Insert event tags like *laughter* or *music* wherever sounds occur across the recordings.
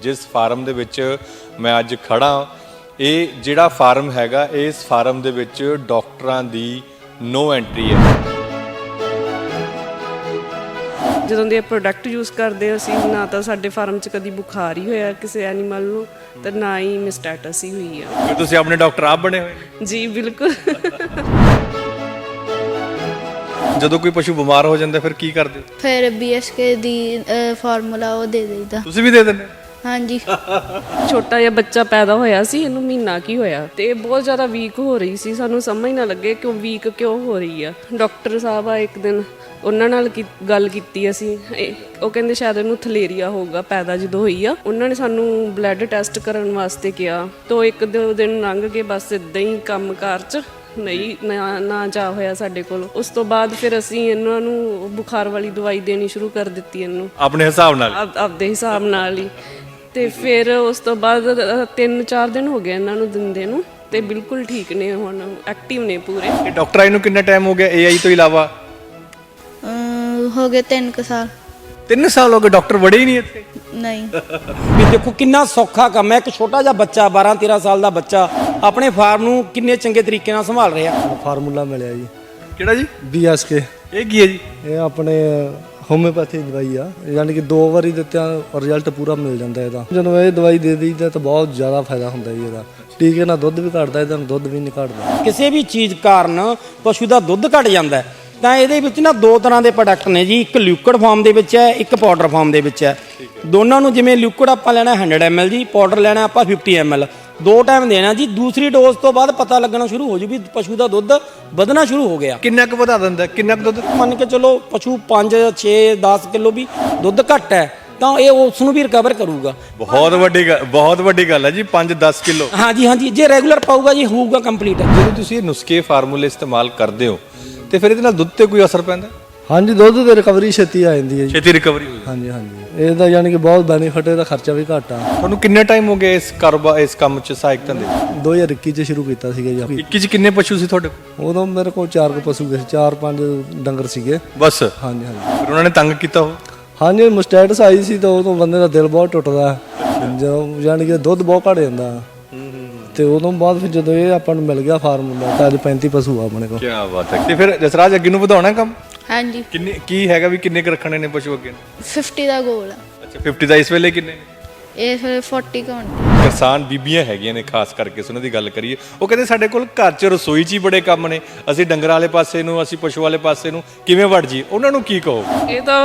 ਜਿਸ ਫਾਰਮ ਦੇ ਵਿੱਚ ਮੈਂ ਅੱਜ ਖੜਾ ਇਹ ਜਿਹੜਾ ਫਾਰਮ ਹੈਗਾ ਇਸ ਫਾਰਮ ਦੇ ਵਿੱਚ ਡਾਕਟਰਾਂ ਦੀ ਨੋ ਐਂਟਰੀ ਹੈ। ਜਦੋਂ ਦੇ ਪ੍ਰੋਡਕਟ ਯੂਜ਼ ਕਰਦੇ ਹਾਂ ਅਸੀਂ ਨਾ ਤਾਂ ਸਾਡੇ ਫਾਰਮ 'ਚ ਕਦੀ ਬੁਖਾਰ ਹੀ ਹੋਇਆ ਕਿਸੇ ਐਨੀਮਲ ਨੂੰ ਤੇ ਨਾ ਹੀ ਮਿਸਟੈਟਸ ਹੀ ਹੋਈ ਆ। ਕਿ ਤੁਸੀਂ ਆਪਣੇ ਡਾਕਟਰ ਆਪ ਬਣੇ ਹੋਏ? ਨੇ। ਜੀ ਬਿਲਕੁਲ। ਜਦੋਂ ਕੋਈ ਪਸ਼ੂ ਬਿਮਾਰ ਹੋ ਜਾਂਦਾ ਫਿਰ ਕੀ ਕਰਦੇ ਹੋ? ਫਿਰ ਬੀਐਸਕੇ ਦੀ ਫਾਰਮੂਲਾ ਉਹ ਦੇ ਦੇਈਦਾ। ਤੁਸੀਂ ਵੀ ਦੇ ਦਿੰਦੇ ਹੋ? ਹਾਂਜੀ। ਛੋਟਾ ਜਿਹਾ ਬੱਚਾ ਪੈਦਾ ਹੋਇਆ ਸੀ ਇਹਨੂੰ ਮਹੀਨਾ ਕੀ ਹੋਇਆ? ਤੇ ਇਹ ਬਹੁਤ ਜ਼ਿਆਦਾ ਵੀਕ ਹੋ ਰਹੀ ਸੀ ਸਾਨੂੰ ਸਮਝ ਨਾ ਲੱਗੇ ਕਿ ਵੀਕ ਕਿਉਂ ਹੋ ਰਹੀ ਆ। ਡਾਕਟਰ ਸਾਹਿਬ ਆ ਇੱਕ ਦਿਨ ਉਹਨਾਂ ਨਾਲ ਕੀ- ਗੱਲ ਕੀਤੀ ਅਸੀਂ। ਇਹ- ਉਹ ਕਹਿੰਦੇ ਸ਼ਾਇਦ ਇਹਨੂੰ ਥਲੇਰੀਆ ਹੋਊਗਾ ਪੈਦਾ ਜਦੋਂ ਹੋਈ ਆ। ਉਹਨਾਂ ਨੇ ਸਾਨੂੰ ਬਲੱਡ ਟੈਸਟ ਕਰਨ ਵਾਸਤੇ ਕਿਹਾ। ਤੋਂ ਇੱਕ ਦੋ ਦਿਨ ਲੰਘ ਗਏ ਬਸ ਇਦਾਂ ਹੀ ਕੰਮਕਾਰ ਚ ਨਹੀਂ ਨਾ ਨਾ ਜਾ ਹੋਇਆ ਸਾਡੇ ਕੋਲ। ਉਸ ਤੋਂ ਬਾਅਦ ਫਿਰ ਅਸੀਂ ਇਹਨਾਂ ਨੂੰ ਬੁਖਾਰ ਵਾਲੀ ਦਵਾਈ ਦੇਣੀ ਸ਼ੁਰੂ ਕਰ ਦਿੱਤੀ ਇਹਨੂੰ। ਆਪਣੇ ਹਿਸਾਬ ਨਾਲ? ਆਪ ਆਪਦੇ ਹਿਸਾਬ ਨਾਲ ਹੀ। ਤੇ ਫਿਰ ਉਸ ਤੋਂ ਬਾਅਦ 3-4 ਦਿਨ ਹੋ ਗਏ ਇਹਨਾਂ ਨੂੰ ਦਿੰਦੇ ਨੂੰ ਤੇ ਬਿਲਕੁਲ ਠੀਕ ਨੇ ਹੁਣ ਐਕਟਿਵ ਨੇ ਪੂਰੇ। ਇਹ ਡਾਕਟਰ ਆਈ ਨੂੰ ਕਿੰਨਾ ਟਾਈਮ ਹੋ ਗਿਆ ਏਆਈ ਤੋਂ ਇਲਾਵਾ? ਅਮ, ਹੋ ਗਏ 3 ਕੁ ਸਾਲ। 3 ਸਾਲ ਹੋ ਗਏ ਡਾਕਟਰ ਵੜੇ ਹੀ ਨਹੀਂ ਇੱਥੇ? ਨਹੀਂ। ਵੀ ਦੇਖੋ ਕਿੰਨਾ ਸੌਖਾ ਕੰਮ ਹੈ ਇੱਕ ਛੋਟਾ ਜਿਹਾ ਬੱਚਾ 12 13 ਸਾਲ ਦਾ ਬੱਚਾ ਆਪਣੇ ਫਾਰਮ ਨੂੰ ਕਿੰਨੇ ਚੰਗੇ ਤਰੀਕੇ ਨਾਲ ਸੰਭਾਲ ਰਿਹਾ। ਫਾਰਮੂਲਾ ਮਿਲਿਆ ਜੀ। ਕਿਹੜਾ ਜੀ? ਬੀਐਸਕੇ ਇਹ ਕੀ ਹੈ ਜੀ? ਇਹ ਆਪਣੇ ਹੋਮਿਓਪੈਥੀ ਦਵਾਈ ਆ। ਯਾਨੀ ਕਿ ਦੋ ਵਾਰੀ ਦਿੱਤਿਆਂ ਰਿਜ਼ਲਟ ਪੂਰਾ ਮਿਲ ਜਾਂਦਾ ਇਹਦਾ। ਜਦੋਂ ਇਹ ਦਵਾਈ ਦੇ ਦਈਦਾ ਤਾਂ ਬਹੁਤ ਜ਼ਿਆਦਾ ਫਾਇਦਾ ਹੁੰਦਾ ਜੀ ਇਹਦਾ। ਟੀਕੇ ਨਾਲ ਦੁੱਧ ਵੀ ਘਟਦਾ, ਇਹਦਾ ਦੁੱਧ ਵੀ ਨਹੀਂ ਘਟਦਾ। ਕਿਸੇ ਵੀ ਚੀਜ਼ ਕਾਰਨ ਪਸ਼ੂ ਦਾ ਦੁੱਧ ਘਟ ਜਾਂਦਾ ਤਾਂ ਇਹਦੇ ਵਿੱਚ ਨਾ ਦੋ ਤਰ੍ਹਾਂ ਦੇ ਪ੍ਰੋਡਕਟ ਨੇ ਜੀ। ਇੱਕ ਲਿਕੁਇਡ ਫਾਰਮ ਦੇ ਵਿੱਚ ਹੈ, ਇੱਕ ਪਾਊਡਰ ਫਾਰਮ ਦੇ ਵਿੱਚ ਹੈ। ਦੋਨਾਂ ਨੂੰ ਜਿਵੇਂ ਲਿਕੁਇਡ ਆਪਾਂ ਲੈਣਾ 100 ml ਜੀ ਪਾਊਡਰ ਲੈਣਾ ਆਪਾਂ 50 ml ਦੋ ਟਾਈਮ ਦੇਣਾ ਜੀ ਦੂਸਰੀ ਡੋਜ਼ ਤੋਂ ਬਾਅਦ ਪਤਾ ਲੱਗਣਾ ਸ਼ੁਰੂ ਹੋ ਜੂ ਵੀ ਪਸ਼ੂ ਦਾ ਦੁੱਧ ਵਧਣਾ ਸ਼ੁਰੂ ਹੋ ਗਿਆ। ਕਿੰਨਾ ਕੁ ਵਧਾ ਦਿੰਦਾ ਕਿੰਨਾ ਕੁ ਦੁੱਧ? ਮੰਨ ਕੇ ਚਲੋ ਪਸ਼ੂ 5 6 10 ਕਿਲੋ ਵੀ ਦੁੱਧ ਘੱਟ ਹੈ ਤਾਂ ਇਹ ਉਸ ਨੂੰ ਵੀ ਰਿਕਵਰ ਕਰੂਗਾ। ਬਹੁਤ ਵੱਡੀ ਗੱਲ ਬਹੁਤ ਵੱਡੀ ਗੱਲ ਹੈ ਜੀ 5-10 ਕਿਲੋ। ਹਾਂਜੀ ਹਾਂਜੀ ਜੇ ਰੈਗੂਲਰ ਪਾਊਗਾ ਜੀ ਹੋਊਗਾ ਕੰਪਲੀਟ ਜਦੋਂ ਤੁਸੀਂ ਇਹ ਨੁਸਖੇ ਫਾਰਮੂਲੇ ਇਸਤੇਮਾਲ ਕਰਦੇ ਹੋ ਤੇ ਫਿਰ ਇਹਦੇ ਨਾਲ ਦੁੱਧ ਤੇ ਕੋਈ ਅਸਰ ਪੈਂਦਾ? ਹਾਂਜੀ ਦੁੱਧ ਦੀ ਰਿਕਵਰੀ ਛੇਤੀ ਆ ਜਾਂਦੀ ਹੈ ਜੀ। ਛੇਤੀ ਰਿਕਵਰੀ ਹੋ ਜਾਂਦੀ ਹਾਂਜੀ ਹਾਂਜੀ। ਇਹਦਾ ਯਾਨੀ ਕਿ ਬਹੁਤ ਬੈਨੀਫਿਟ ਇਹਦਾ ਖਰਚਾ ਵੀ ਘੱਟ ਆ। ਤੁਹਾਨੂੰ ਕਿੰਨਾ ਟਾਈਮ ਹੋ ਗਿਆ ਇਸ ਕਾਰੋਬਾਰ ਇਸ ਕੰਮ 'ਚ ਸਹਾਇਕ ਧੰਦੇ 2021 ਚ ਸ਼ੁਰੂ ਕੀਤਾ ਸੀਗਾ ਜੀ ਆਪਾਂ। 21 'ਚ ਕਿੰਨੇ ਪਸ਼ੂ ਸੀ ਤੁਹਾਡੇ ਕੋਲ? ਉਦੋਂ ਮੇਰੇ ਕੋਲ ਚਾਰ ਕੁ ਪਸ਼ੂ ਸੀ ਚਾਰ ਪੰਜ ਡੰਗਰ ਸੀਗੇ। ਬਸ। ਹਾਂਜੀ ਹਾਂਜੀ। ਫਿਰ ਉਹਨਾਂ ਨੇ ਤੰਗ ਕੀਤਾ ਉਹ? ਹਾਂਜੀ ਮੁਸਟੈਟਸ ਆਈ ਸੀ ਤਾਂ ਉਦੋਂ ਬੰਦੇ ਦਾ ਦਿਲ ਬਹੁਤ ਟੁੱਟਦਾ। ਜਦੋਂ ਯਾਨੀ ਕਿ ਦੁੱਧ ਬਹੁਤ ਘਟ ਜਾਂਦਾ। ਤੇ ਉਦੋਂ ਬਾਅਦ ਫਿਰ ਜਦੋਂ ਇਹ ਆਪਾਂ ਨੂੰ ਮਿਲ ਗਿਆ ਫਾਰਮੂਲਾ ਤਾਂ ਅੱਜ 35 ਪਸ਼ੂ ਆ ਆਪਣੇ ਕੋਲ। ਕੀ ਬਾਤ ਹੈ। ਤੇ ਫਿਰ ਜਸਰਾਜ ਅੱਗੇ ਨੂੰ ਵਧਾਉਣਾ ਕੰਮ? ਹਾਂਜੀ। ਕਿੰਨੇ ਕੀ ਹੈਗਾ ਵੀ ਕਿੰਨੇ ਕੁ ਰੱਖਣੇ ਨੇ ਪਸ਼ੂ ਅੱਗੇ ਨੂੰ? 50 ਦਾ ਗੋਲ ਆ। ਅੱਛਾ 50 ਦਾ ਇਸ ਵੇਲੇ ਕਿੰਨੇ ਨੇ? ਇਹ ਫਿਰ 40 ਕੌਣ ਕਿਸਾਨ ਬੀਬੀਆਂ ਹੈਗੀਆਂ ਨੇ ਖਾਸ ਕਰਕੇ ਅਸੀਂ ਉਹਨਾਂ ਦੀ ਗੱਲ ਕਰੀਏ। ਉਹ ਕਹਿੰਦੇ ਸਾਡੇ ਕੋਲ ਘਰ 'ਚ ਰਸੋਈ 'ਚ ਹੀ ਬੜੇ ਕੰਮ ਨੇ। ਅਸੀਂ ਡੰਗਰਾਂ ਵਾਲੇ ਪਾਸੇ ਨੂੰ ਅਸੀਂ ਪਸ਼ੂ ਵਾਲੇ ਪਾਸੇ ਨੂੰ ਕਿਵੇਂ ਵੜ ਜੀ ਉਹਨਾਂ ਨੂੰ ਕੀ ਕਹੋ ਇਹ ਤਾਂ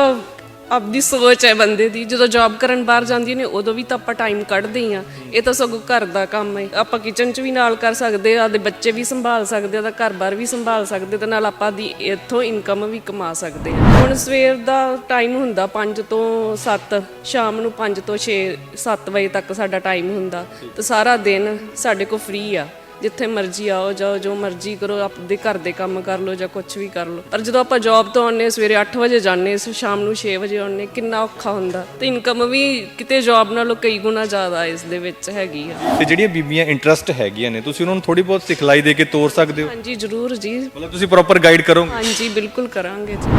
ਆਪਦੀ ਸੋਚ ਹੈ ਬੰਦੇ ਦੀ। ਜਦੋਂ ਜੌਬ ਕਰਨ ਬਾਹਰ ਜਾਂਦੀ ਨੇ, ਉਦੋਂ ਵੀ ਤਾਂ ਆਪਾਂ ਟਾਈਮ ਕੱਢਦੇ ਹੀ ਆ। ਇਹ ਤਾਂ ਸਗੋਂ ਘਰ ਦਾ ਕੰਮ ਹੈ। ਆਪਾਂ ਕਿਚਨ 'ਚ ਵੀ ਨਾਲ ਕਰ ਸਕਦੇ ਆ, ਆਪਦੇ ਬੱਚੇ ਵੀ ਸੰਭਾਲ ਸਕਦੇ ਆ ਤਾਂ ਘਰ-ਬਾਰ ਵੀ ਸੰਭਾਲ ਸਕਦੇ ਤੇ ਨਾਲ ਆਪਾਂ ਦੀ ਇੱਥੋਂ ਇਨਕਮ ਵੀ ਕਮਾ ਸਕਦੇ ਆ। ਹੁਣ ਸਵੇਰ ਦਾ ਟਾਈਮ ਹੁੰਦਾ 5 ਤੋਂ 7 ਸ਼ਾਮ ਨੂੰ 5 ਤੋਂ 6 7 ਵਜੇ ਤੱਕ ਸਾਡਾ ਟਾਈਮ ਹੁੰਦਾ। ਤੇ ਸਾਰਾ ਦਿਨ ਸਾਡੇ ਕੋਲ ਫ੍ਰੀ ਆ। ਜਿੱਥੇ ਮਰਜ਼ੀ ਆਓ ਜਾਓ ਜੋ ਮਰਜ਼ੀ ਕਰੋ ਆਪਦੇ ਘਰ ਦੇ ਕੰਮ ਕਰ ਲਓ ਜਾਂ ਕੁਝ ਵੀ ਕਰ ਲਓ। ਪਰ ਜਦੋਂ ਆਪਾਂ ਜੌਬ ਤੋਂ ਆਉਂਦੇ ਸਵੇਰੇ 8 ਵਜੇ ਜਾਂਦੇ ਸ- ਸ਼ਾਮ ਨੂੰ 6 ਵਜੇ ਆਉਂਦੇ ਕਿੰਨਾ ਔਖਾ ਹੁੰਦਾ। ਤੇ ਇਨਕਮ ਵੀ ਕਿਤੇ ਜੌਬ ਨਾਲੋਂ ਕਈ ਗੁਣਾ ਜ਼ਿਆਦਾ ਇਸ ਦੇ ਵਿੱਚ ਹੈਗੀ ਆ। ਤੇ ਜਿਹੜੀਆਂ ਬੀਬੀਆਂ ਇੰਟਰਸਟ ਹੈਗੀਆਂ ਨੇ ਤੁਸੀਂ ਉਹਨਾਂ ਨੂੰ ਥੋੜੀ ਬਹੁਤ ਸਿਖਲਾਈ ਦੇ ਕੇ ਤੋਰ ਸਕਦੇ ਹੋ? ਹਾਂਜੀ ਜ਼ਰੂਰ ਜੀ। ਮਤਲਬ ਤੁਸੀਂ ਪ੍ਰੋਪਰ ਗਾਈਡ ਕਰੋਗੇ? ਹਾਂਜੀ ਬਿਲਕੁਲ ਕਰਾਂਗੇ ਜੀ।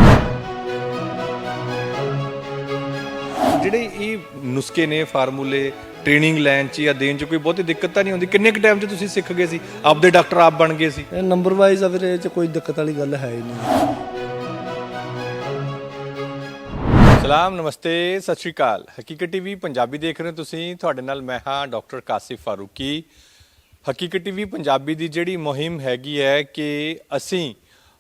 ਜਿਹੜੇ ਇਹ ਨੁਸਖੇ ਨੇ ਫਾਰਮੂਲੇ ਟ੍ਰੇਨਿੰਗ ਲੈਣ 'ਚ ਜਾਂ ਦੇਣ 'ਚ ਕੋਈ ਬਹੁਤੀ ਦਿੱਕਤ ਤਾਂ ਨਹੀਂ ਹੁੰਦੀ? ਕਿੰਨੇ ਕੁ ਟਾਈਮ 'ਚ ਤੁਸੀਂ ਸਿੱਖ ਗਏ ਸੀ? ਆਪਦੇ ਡਾਕਟਰ ਆਪ ਬਣ ਗਏ ਸੀ? ਇਹ ਨੰਬਰ ਵਾਈਜ਼ ਆ ਇਹ ਚ ਕੋਈ ਦਿੱਕਤ ਵਾਲੀ ਗੱਲ ਹੈ ਹੀ ਨਹੀਂ। ਸਲਾਮ ਨਮਸਤੇ ਸਤਿ ਸ਼੍ਰੀ ਅਕਾਲ। ਹਕੀਕਤ ਟੀਵੀ ਪੰਜਾਬੀ ਦੇਖ ਰਹੇ ਹੋ ਤੁਸੀਂ। ਤੁਹਾਡੇ ਨਾਲ ਮੈਂ ਹਾਂ ਡਾਕਟਰ ਕਾਸਿਫ ਫਾਰੂਕੀ। ਹਕੀਕਤ ਟੀਵੀ ਪੰਜਾਬੀ ਦੀ ਜਿਹੜੀ ਮੁਹਿੰਮ ਹੈਗੀ ਹੈ ਕਿ ਅਸੀਂ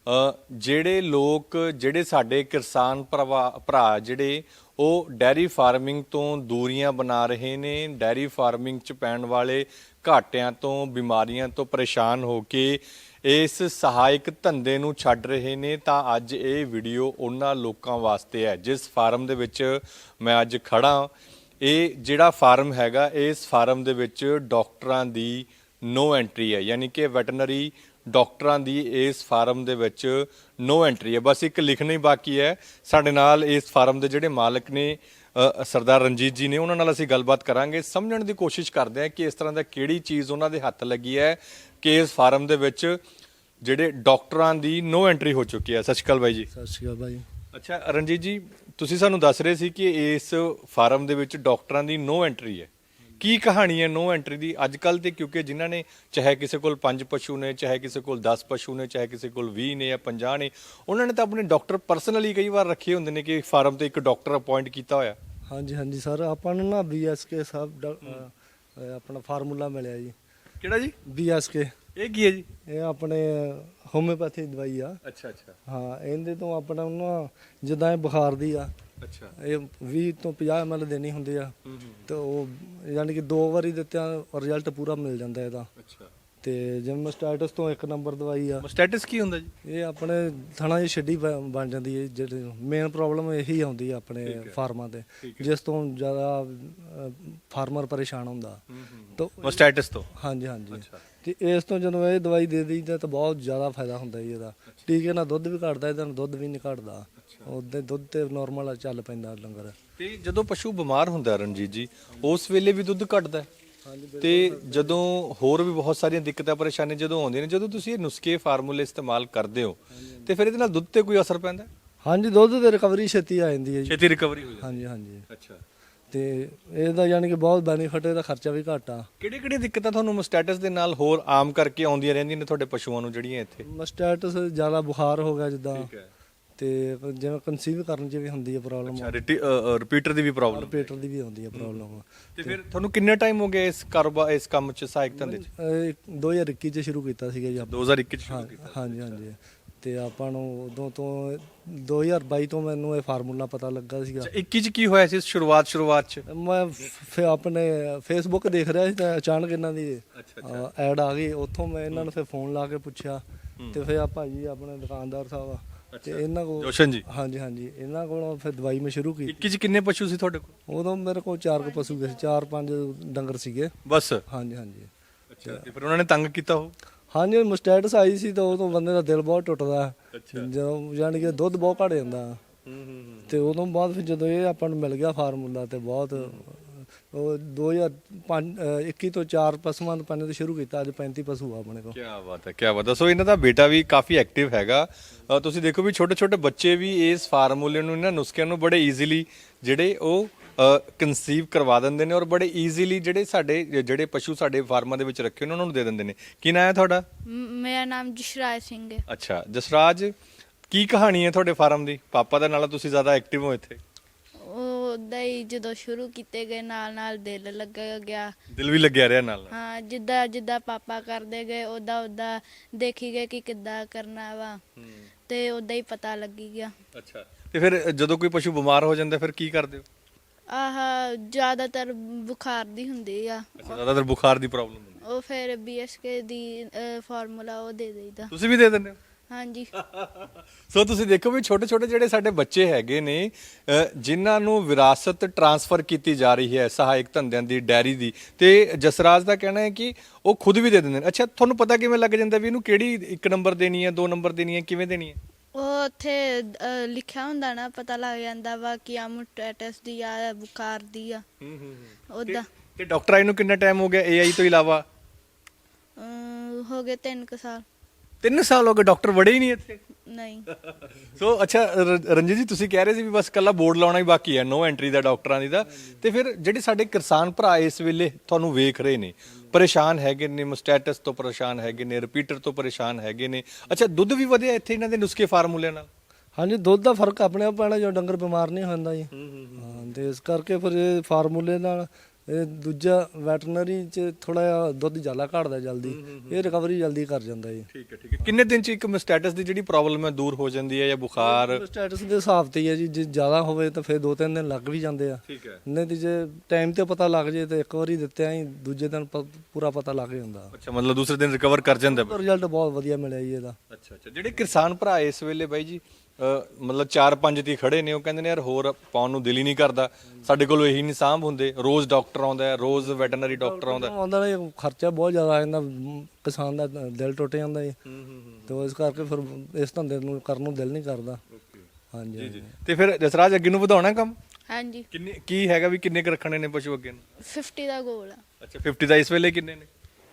ਅ, ਜਿਹੜੇ ਲੋਕ ਜਿਹੜੇ ਸਾਡੇ ਕਿਸਾਨ ਭਰਾਵਾ- ਭਰਾ ਜਿਹੜੇ ਉਹ ਡੈਰੀ ਫਾਰਮਿੰਗ ਤੋਂ ਦੂਰੀਆਂ ਬਣਾ ਰਹੇ ਨੇ। ਡੈਰੀ ਫਾਰਮਿੰਗ 'ਚ ਪੈਣ ਵਾਲੇ ਘਾਟਿਆਂ ਤੋਂ, ਬਿਮਾਰੀਆਂ ਤੋਂ ਪਰੇਸ਼ਾਨ ਹੋ ਕੇ ਇਸ ਸਹਾਇਕ ਧੰਦੇ ਨੂੰ ਛੱਡ ਰਹੇ ਨੇ ਤਾਂ ਅੱਜ ਇਹ ਵੀਡੀਓ ਉਹਨਾਂ ਲੋਕਾਂ ਵਾਸਤੇ ਹੈ। ਜਿਸ ਫਾਰਮ ਦੇ ਵਿੱਚ ਮੈਂ ਅੱਜ ਖੜਾ ਇਹ ਜਿਹੜਾ ਫਾਰਮ ਹੈਗਾ, ਇਸ ਫਾਰਮ ਦੇ ਵਿੱਚ ਡਾਕਟਰਾਂ ਦੀ ਨੋ ਐਂਟਰੀ ਹੈ। ਯਾਨੀ ਕਿ ਵੈਟਰਨਰੀ ਡਾਕਟਰਾਂ ਦੀ ਇਸ ਫਾਰਮ ਦੇ ਵਿੱਚ ਨੋ ਐਂਟਰੀ ਹੈ। ਬਸ ਇੱਕ ਲਿਖਣਾ ਹੀ ਬਾਕੀ ਹੈ। ਸਾਡੇ ਨਾਲ ਇਸ ਫਾਰਮ ਦੇ ਜਿਹੜੇ ਮਾਲਕ ਨੇ ਸਰਦਾਰ ਰਣਜੀਤ ਜੀ ਨੇ ਉਹਨਾਂ ਨਾਲ ਅਸੀਂ ਗੱਲਬਾਤ ਕਰਾਂਗੇ। ਸਮਝਣ ਦੀ ਕੋਸ਼ਿਸ਼ ਕਰਦੇ ਹਾਂ ਕਿ ਇਸ ਤਰ੍ਹਾਂ ਦਾ ਕਿਹੜੀ ਚੀਜ਼ ਉਹਨਾਂ ਦੇ ਹੱਥ ਲੱਗੀ ਹੈ ਕਿ ਇਸ ਫਾਰਮ ਦੇ ਵਿੱਚ ਜਿਹੜੇ ਡਾਕਟਰਾਂ ਦੀ ਨੋ ਐਂਟਰੀ ਹੋ ਚੁੱਕੀ ਹੈ। ਸਤਿ ਸ਼੍ਰੀ ਅਕਾਲ ਬਾਈ ਜੀ। ਸਤਿ ਸ਼੍ਰੀ ਅਕਾਲ ਭਾਈ ਅੱਛਾ ਰਣਜੀਤ ਜੀ ਤੁਸੀਂ ਸਾਨੂੰ ਦੱਸ ਰਹੇ ਸੀ ਕਿ ਇਸ ਫਾਰਮ ਦੇ ਵਿੱਚ ਡਾਕਟਰਾਂ ਦੀ ਨੋ ਐਂਟਰੀ ਹੈ। ਕੀ ਕਹਾਣੀ ਹੈ ਨੋ ਐਂਟਰੀ ਦੀ ਅੱਜ ਕੱਲ ਤੇ? ਕਿਉਂਕਿ ਜਿਨ੍ਹਾਂ ਨੇ ਚਾਹੇ ਕਿਸੇ ਕੋਲ 5 ਪਸ਼ੂ ਨੇ ਚਾਹੇ ਕਿਸੇ ਕੋਲ 10 ਪਸ਼ੂ ਨੇ ਚਾਹੇ ਕਿਸੇ ਕੋਲ 20 ਨੇ ਜਾਂ 50 ਨੇ ਉਹਨਾਂ ਨੇ ਤਾਂ ਆਪਣੇ ਡਾਕਟਰ ਪਰਸਨਲੀ ਕਈ ਵਾਰ ਰੱਖੇ ਹੁੰਦੇ ਨੇ ਕਿ ਫਾਰਮ ਤੇ ਇੱਕ ਡਾਕਟਰ ਅਪਾਇੰਟ ਕੀਤਾ ਹੋਇਆ। ਹਾਂਜੀ ਹਾਂਜੀ ਸਰ ਆਪਾਂ ਨੂੰ ਨਾ ਬੀਐਸਕੇ ਸਾਹਿਬ ਡਾ- ਅਹ, ਆਪਣਾ ਫਾਰਮੂਲਾ ਮਿਲਿਆ ਜੀ। ਕਿਹੜਾ ਜੀ? ਬੀਐਸਕੇ ਇਹ ਕੀ ਹੈ ਜੀ? ਇਹ ਆਪਣੇ ਹੋਮਿਓਪੈਥੀ ਦਵਾਈ ਆ। ਅੱਛਾ ਅੱਛਾ। ਹਾਂ ਇਹਦੇ ਤੋਂ ਆਪਣਾ ਨਾ ਜਿੱਦਾਂ ਇਹ ਬੁਖਾਰ ਦੀ ਆ ਅੱਛਾ। ਇਹ 20 ਤੋਂ 50 ml ਦੇਣੀ ਹੁੰਦੀ ਆ। ਤੇ ਉਹ ਯਾਨੀ ਕਿ ਦੋ ਵਾਰੀ ਦਿੱਤਿਆਂ ਰਿਜ਼ਲਟ ਪੂਰਾ ਮਿਲ ਜਾਂਦਾ ਇਹਦਾ। ਅੱਛਾ। ਤੇ ਜਿਵੇਂ ਸਟੇਟਸ ਤੋਂ ਇੱਕ ਨੰਬਰ ਦਵਾਈ ਆ। ਸਟੇਟਸ ਕੀ ਹੁੰਦਾ ਜੀ? ਇਹ ਆਪਣੇ ਥਣਾ ਦੀ ਛੱਡੀ ਬ- ਬਣ ਜਾਂਦੀ ਹੈ ਜਿਹੜੇ ਮੇਨ ਪ੍ਰੋਬਲਮ ਇਹੀ ਆਉਂਦੀ ਹੈ ਆਪਣੇ ਫਾਰਮਾਂ ਤੇ ਜਿਸ ਤੋਂ ਜ਼ਿਆਦਾ ਫਾਰਮਰ ਪਰੇਸ਼ਾਨ ਹੁੰਦਾ। ਤਾਂ ਸਟੇਟਸ ਤੋਂ? ਹਾਂਜੀ ਹਾਂਜੀ। ਤੇ ਇਸ ਤੋਂ ਜਦੋਂ ਇਹ ਦਵਾਈ ਦੇ ਦਈਦਾ ਤਾਂ ਬਹੁਤ ਜ਼ਿਆਦਾ ਫਾਇਦਾ ਹੁੰਦਾ ਜੀ ਇਹਦਾ। ਟੀਕੇ ਨਾਲ ਦੁੱਧ ਵੀ ਘਟਦਾ ਇਹਦਾ ਨਾਲ ਦੁੱਧ ਵੀ ਨਹੀਂ ਘਟਦਾ। ਉਹਦੇ ਦੁੱਧ ਤੇ ਨਾਰਮਲ ਚੱਲ ਪੈਂਦਾ ਲੰਗਰ। ਤੇ ਜਦੋਂ ਪਸ਼ੂ ਬਿਮਾਰ ਹੁੰਦਾ ਹੈ, ਰਣਜੀਤ ਜੀ ਉਸ ਵੇਲੇ ਵੀ ਦੁੱਧ ਘਟਦਾ ਹੈ? ਤੇ ਜਦੋਂ ਹੋਰ ਵੀ ਬਹੁਤ ਸਾਰੀਆਂ ਦਿੱਕਤਾਂ ਪਰੇਸ਼ਾਨੀਆਂ ਜਦੋਂ ਆਉਂਦੀਆਂ ਨੇ ਜਦੋਂ ਤੁਸੀਂ ਇਹ ਨੁਸਖੇ ਫਾਰਮੂਲੇ ਇਸਤੇਮਾਲ ਕਰਦੇ ਹੋ ਤੇ ਫਿਰ ਇਹਦੇ ਨਾਲ ਦੁੱਧ ਤੇ ਕੋਈ ਅਸਰ ਪੈਂਦਾ? ਹਾਂਜੀ ਦੁੱਧ ਦੀ ਰਿਕਵਰੀ ਛੇਤੀ ਆ ਜਾਂਦੀ ਹੈ ਜੀ। ਛੇਤੀ ਰਿਕਵਰੀ ਹੋ ਜਾਂਦੀ ਹਾਂਜੀ ਹਾਂਜੀ। ਅੱਛਾ। ਤੇ ਇਹਦਾ ਯਾਨੀ ਕਿ ਬਹੁਤ ਬੈਨੀਫਿਟ ਇਹਦਾ ਖਰਚਾ ਵੀ ਘੱਟ ਆ। ਕਿਹੜੀ ਕਿਹੜੀ ਦਿੱਕਤਾਂ ਤੁਹਾਨੂੰ ਸਟੇਟਸ ਦੇ ਨਾਲ ਹੋਰ ਆਮ ਕਰਕੇ ਆਉਂਦੀਆਂ ਰਹਿੰਦੀਆਂ ਨੇ ਤੁਹਾਡੇ ਪਸ਼ੂਆਂ ਨੂੰ ਜਿਹੜੀਆਂ ਇੱਥੇ? ਮਸਟੈਟਸ ਜ਼ਿਆਦਾ ਬੁਖਾਰ ਹੋ ਗਿਆ ਜਿੱਦਾਂ। ਠੀਕ ਹੈ। ਤੇ ਜਿਵੇਂ ਕਨਸੀਵ ਕਰਨ ਚ ਵੀ ਹੁੰਦੀ ਹੈ ਪ੍ਰੋਬਲਮ ਅੱਛਾ ਰਿਪੀਟਰ ਦੀ ਵੀ ਪ੍ਰੋਬਲਮ ਪੇਟਰ ਦੀ ਵੀ ਹੁੰਦੀ ਹੈ ਪ੍ਰੋਬਲਮ ਤੇ ਫਿਰ ਤੁਹਾਨੂੰ ਕਿੰਨਾ ਟਾਈਮ ਹੋ ਗਿਆ ਇਸ ਕਾਰੋਬਾਰ ਇਸ ਕੰਮ 'ਚ ਸਹਾਇਕ ਧੰਦੇ 'ਚ? 2021 ਚ ਸ਼ੁਰੂ ਕੀਤਾ ਸੀਗਾ ਜੀ ਆਪਾਂ। 2021 'ਚ ਸ਼ੁਰੂ ਕੀਤਾ। ਹਾਂਜੀ ਹਾਂਜੀ। ਤੇ ਆਪਾਂ ਨੂੰ ਉਦੋਂ ਤੋਂ 2022 ਤੋਂ ਮੈਨੂੰ ਇਹ ਫਾਰਮੂਲਾ ਪਤਾ ਲੱਗਾ ਸੀਗਾ। ਅੱਛਾ 21 'ਚ ਕੀ ਹੋਇਆ ਸੀ ਸ਼ੁਰੂਆਤ ਸ਼ੁਰੂਆਤ 'ਚ? ਮੈਂ ਫਿਰ ਆਪਣੇ ਫੇਸਬੁੱਕ ਦੇਖ ਰਿਹਾ ਸੀ ਤਾਂ ਅਚਾਨਕ ਇਹਨਾਂ ਦੀ ਐਡ ਆ ਗਈ। ਉੱਥੋਂ ਮੈਂ ਇਹਨਾਂ ਨੂੰ ਫਿਰ ਫੋਨ ਲਾ ਕੇ ਪੁੱਛਿਆ। ਤੇ ਫਿਰ ਆ ਭਾਜੀ ਆਪਣੇ ਦੁਕਾਨਦਾਰ ਸਾਹਿਬ ਆ। ਤੇ ਇਹਨਾਂ ਕੋਲ ਜੋਸ਼ਨ ਜੀ। ਹਾਂਜੀ ਹਾਂਜੀ। ਇਹਨਾਂ ਕੋਲੋਂ ਫਿਰ ਦਵਾਈ ਮੈਂ ਸ਼ੁਰੂ ਕੀਤੀ। 21 'ਚ ਕਿੰਨੇ ਪਸ਼ੂ ਸੀ ਤੁਹਾਡੇ ਕੋਲ? ਉਦੋਂ ਮੇਰੇ ਕੋਲ ਚਾਰ ਕੁ ਪਸ਼ੂ ਸੀ। ਚਾਰ ਪੰਜ ਡੰਗਰ ਸੀਗੇ। ਬਸ। ਹਾਂਜੀ ਹਾਂਜੀ। ਅੱਛਾ ਤੇ ਫਿਰ ਉਹਨਾਂ ਨੇ ਤੰਗ ਕੀਤਾ ਉਹ? ਹਾਂਜੀ ਮਸਟੈਟਸ ਆਈ ਸੀ ਤਾਂ ਉਦੋਂ ਬੰਦੇ ਦਾ ਦਿਲ ਬਹੁਤ ਟੁੱਟਦਾ। ਜਦੋਂ ਯਾਨੀ ਕਿ ਦੁੱਧ ਬਹੁਤ ਘਟ ਜਾਂਦਾ। ਤੇ ਉਦੋਂ ਬਾਅਦ ਫਿਰ ਜਦੋਂ ਇਹ ਆਪਾਂ ਨੂੰ ਮਿਲ ਗਿਆ ਫਾਰਮੂਲਾ ਤੇ ਬਹੁਤ ਉਹ 2005 ਤੋਂ 4 ਪਸ਼ੂਆਂ ਤੋਂ ਪੰਜ ਤੋਂ ਸ਼ੁਰੂ ਕੀਤਾ ਅੱਜ 35 ਪਸ਼ੂ ਆ ਆਪਣੇ ਕੋਲ। ਕੀ ਬਾਤ ਹੈ ਕੀ ਬਾਤ ਹੈ। ਸੋ ਇਹਨਾਂ ਦਾ ਬੇਟਾ ਵੀ ਕਾਫੀ ਐਕਟਿਵ ਹੈਗਾ। ਅ, ਤੁਸੀਂ ਦੇਖੋ ਵੀ ਛੋਟੇ ਛੋਟੇ ਬੱਚੇ ਵੀ ਇਸ ਫਾਰਮੂਲੇ ਨੂੰ ਇਹਨਾਂ ਨੁਸਖਿਆਂ ਨੂੰ ਬੜੇ ਈਜ਼ੀਲੀ ਜਿਹੜੇ ਉਹ ਕਨਸੀਵ ਕਰਵਾ ਦਿੰਦੇ ਨੇ ਔਰ ਬੜੇ ਈਜ਼ੀਲੀ ਜਿਹੜੇ ਸਾਡੇ ਜਿਹੜੇ ਪਸ਼ੂ ਸਾਡੇ ਫਾਰਮਾਂ ਦੇ ਵਿੱਚ ਰੱਖੇ ਨੇ ਉਹਨਾਂ ਨੂੰ ਦੇ ਦਿੰਦੇ ਨੇ। ਕੀ ਨਾਂ ਹੈ ਤੁਹਾਡਾ? ਮ- ਮੇਰਾ ਨਾਮ ਜਸ਼ਰਾਜ ਸਿੰਘ ਹੈ। ਅੱਛਾ ਜਸਰਾਜ ਕੀ ਕਹਾਣੀ ਹੈ ਤੁਹਾਡੇ ਫਾਰਮ ਦੀ? ਪਾਪਾ ਦਾ ਨਾਲ ਤੁਸੀਂ ਜ਼ਿਆਦਾ ਐਕਟਿਵ ਹੋ ਇੱਥੇ। ਉਦਾਂ ਹੀ ਜਦੋਂ ਸ਼ੁਰੂ ਕੀਤੇ ਗਏ ਨਾਲ ਨਾਲ ਦਿਲ ਲੱਗਾ ਗਿਆ। ਦਿਲ ਵੀ ਲੱਗਿਆ ਰਿਹਾ ਨਾਲ ਹਾਂ ਜਿੱਦਾਂ ਜਿੱਦਾਂ ਪਾਪਾ ਕਰਦੇ ਗਏ ਉਦਾਂ ਉਦਾਂ ਦੇਖੀ ਗਏ ਕਿ ਕਿੱਦਾਂ ਕਰਨਾ ਵਾ। ਤੇ ਉਦਾਂ ਹੀ ਪਤਾ ਲੱਗੀ ਗਿਆ। ਅੱਛਾ। ਤੇ ਫਿਰ ਜਦੋਂ ਕੋਈ ਪਸ਼ੂ ਬਿਮਾਰ ਹੋ ਜਾਂਦਾ ਫਿਰ ਕੀ ਕਰਦੇ ਹੋ? ਆਹ ਜ਼ਿਆਦਾਤਰ ਬੁਖਾਰ ਦੀ ਹੁੰਦੀ ਆ। ਅੱਛਾ ਜ਼ਿਆਦਾਤਰ ਬੁਖਾਰ ਦੀ ਪ੍ਰੋਬਲਮ ਹੁੰਦੀ। ਉਹ ਫਿਰ ਬੀਐਸਕੇ ਦੀ ਫਾਰਮੂਲਾ ਉਹ ਦੇ ਦੇਈਦਾ। ਤੁਸੀਂ ਵੀ ਦੇ ਦਿੰਦੇ ਹੋ? ਹਾਂਜੀ। ਸੋ ਤੁਸੀਂ ਦੇਖੋ ਵੀ ਛੋਟੇ ਛੋਟੇ ਜਿਹੜੇ ਸਾਡੇ ਬੱਚੇ ਹੈਗੇ ਨੇ ਅ, ਜਿਨ੍ਹਾਂ ਨੂੰ ਵਿਰਾਸਤ ਟਰਾਂਸਫਰ ਕੀਤੀ ਜਾ ਰਹੀ ਹੈ ਸਹਾਇਕ ਧੰਦਿਆਂ ਦੀ ਡੈਰੀ ਦੀ ਤੇ ਜਸਰਾਜ ਦਾ ਕਹਿਣਾ ਹੈ ਕਿ ਉਹ ਖੁਦ ਵੀ ਦੇ ਦਿੰਦੇ ਨੇ। ਅੱਛਾ ਤੁਹਾਨੂੰ ਪਤਾ ਕਿਵੇਂ ਲੱਗ ਜਾਂਦਾ ਵੀ ਇਹਨੂੰ ਕਿਹੜੀ ਇੱਕ ਨੰਬਰ ਦੇਣੀ ਹੈ ਦੋ ਨੰਬਰ ਦੇਣੀ ਹੈ ਕਿਵੇਂ ਦੇਣੀ ਹੈ? ਉਹ ਉੱਥੇ ਲਿਖਿਆ ਹੁੰਦਾ ਨਾ ਪਤਾ ਲੱਗ ਜਾਂਦਾ ਵਾ ਕਿ ਆਮੂਟੈਟਸ ਦੀ ਆ ਬੁਖਾਰ ਦੀ ਆ। ਉਦਾਂ ਤੇ ਡਾਕਟਰ ਆਈ ਨੂੰ ਕਿੰਨਾ ਟਾਈਮ ਹੋ ਗਿਆ ਏਆਈ ਤੋਂ ਇਲਾਵਾ? ਹੋ ਗਏ 3 ਕੁ ਸਾਲ। 3 ਸਾਲ ਹੋ ਗਏ ਡਾਕਟਰ ਵੜੇ ਹੀ ਨਹੀਂ ਇੱਥੇ। ਨਹੀਂ। ਸੋ ਅੱਛਾ ਰ- ਰਣਜੀਤ ਜੀ ਤੁਸੀਂ ਕਹਿ ਰਹੇ ਸੀ ਵੀ ਬਸ ਕੱਲਾ ਬੋਰਡ ਲਾਉਣਾ ਹੀ ਬਾਕੀ ਹੈ ਨੋ ਐਂਟਰੀ ਦਾ ਡਾਕਟਰਾਂ ਦੀ ਦਾ। ਤੇ ਫਿਰ ਜਿਹੜੇ ਸਾਡੇ ਕਿਸਾਨ ਭਰਾ ਇਸ ਵੇਲੇ ਤੁਹਾਨੂੰ ਵੇਖ ਰਹੇ ਨੇ ਪਰੇਸ਼ਾਨ ਹੈਗੇ ਨੇ ਮਸਟੈਟਸ ਤੋਂ ਪਰੇਸ਼ਾਨ ਹੈਗੇ ਨੇ ਰਿਪੀਟਰ ਤੋਂ ਪਰੇਸ਼ਾਨ ਹੈਗੇ ਨੇ। ਅੱਛਾ ਦੁੱਧ ਵੀ ਵਧਿਆ ਇੱਥੇ ਇਹਨਾਂ ਦੇ ਨੁਸਖੇ ਫਾਰਮੂਲਿਆਂ ਨਾਲ? ਹਾਂਜੀ ਦੁੱਧ ਦਾ ਫ਼ਰਕ ਆਪਣੇ ਆਪ ਪੈਣਾ ਜੋ ਡੰਗਰ ਬਿਮਾਰ ਨਹੀਂ ਹੁੰਦਾ ਜੀ। ਹਾਂ ਤੇ ਇਸ ਕਰਕੇ ਫਿਰ ਇਹ ਫਾਰਮੂਲੇ ਨਾਲ ਇਹ ਦੂਜਾ ਵੈਟਰਨਰੀ ਚ ਥੋੜਾ ਜਿਹਾ ਦੁੱਧ ਜ਼ਿਆਦਾ ਘਟਦਾ ਜਲਦੀ। ਇਹ ਰਿਕਵਰੀ ਜਲਦੀ ਕਰ ਜਾਂਦਾ ਜੀ। ਠੀਕ ਹੈ ਠੀਕ ਹੈ। ਕਿੰਨੇ ਦਿਨ ਚ ਇੱਕ ਮਸਟੈਟਸ ਦੀ ਜਿਹੜੀ ਪ੍ਰੋਬਲਮ ਹੈ ਦੂਰ ਹੋ ਜਾਂਦੀ ਹੈ ਜਾਂ ਬੁਖਾਰ? ਸਟੇਟਸ ਦੇ ਹਿਸਾਬ ਤੇ ਹੀ ਹੈ ਜੀ। ਜੇ ਜ਼ਿਆਦਾ ਹੋਵੇ ਤਾਂ ਫਿਰ ਦੋ ਤਿੰਨ ਦਿਨ ਲੱਗ ਵੀ ਜਾਂਦੇ ਆ। ਠੀਕ ਹੈ। ਨਹੀਂ ਤੇ ਜੇ ਟਾਈਮ ਤੇ ਪਤਾ ਲੱਗ ਜੇ ਤੇ ਇੱਕ ਵਾਰੀ ਦਿੱਤੇ ਆਂ ਦੂਜੇ ਦਿਨ ਪ- ਪੂਰਾ ਪਤਾ ਲੱਗ ਜਾਂਦਾ। ਅੱਛਾ ਮਤਲਬ ਦੂਸਰੇ ਦਿਨ ਰਿਕਵਰ ਕਰ ਜਾਂਦਾ ਹੈ। ਰਿਜ਼ਲਟ ਬਹੁਤ ਵਧੀਆ ਮਿਲਿਆ ਜੀ ਇਹਦਾ। ਅੱਛਾ ਅੱਛਾ। ਜਿਹੜੇ ਕਿਸਾਨ ਭਰਾ ਇਸ ਵੇਲੇ ਬਾਈ ਜੀ ਮਤਲਬ 4-5 ਦੀ ਖੜੇ ਨੇ ਉਹ ਕਹਿੰਦੇ ਨੇ ਯਾਰ ਹੋਰ ਪਾਉਣ ਨੂੰ ਦਿਲ ਹੀ ਨਹੀਂ ਕਰਦਾ। ਸਾਡੇ ਕੋਲ ਇਹੀ ਨਹੀਂ ਸਾਂਭ ਹੁੰਦੇ। ਰੋਜ਼ ਡਾਕਟਰ ਆਉਂਦਾ ਹੈ ਰੋਜ਼ ਵੈਟਰਨਰੀ ਡਾਕਟਰ ਆਉਂਦਾ ਹੈ। ਆਉਂਦਾ ਨੇ ਖਰਚਾ ਬਹੁਤ ਜ਼ਿਆਦਾ ਆ ਜਾਂਦਾ ਮ, ਕਿਸਾਨ ਦਾ ਦਿਲ ਟੁੱਟ ਜਾਂਦਾ ਜੀ। ਤੇ ਇਸ ਕਰਕੇ ਫਿਰ ਇਸ ਧੰਦੇ ਨੂੰ ਕਰਨ ਨੂੰ ਦਿਲ ਨਹੀਂ ਕਰਦਾ। ਹਾਂਜੀ ਹਾਂਜੀ। ਤੇ ਫਿਰ ਜਸਰਾਜ ਅੱਗੇ ਨੂੰ ਵਧਾਉਣਾ ਕੰਮ? ਹਾਂਜੀ। ਕਿੰਨੇ ਕੀ ਹੈਗਾ ਵੀ ਕਿੰਨੇ ਕੁ ਰੱਖਣੇ ਨੇ ਪਸ਼ੂ ਅੱਗੇ ਨੂੰ? 50 ਦਾ ਗੋਲ ਆ। ਅੱਛਾ 50 ਦਾ ਇਸ ਵੇਲੇ ਕਿੰਨੇ ਨੇ?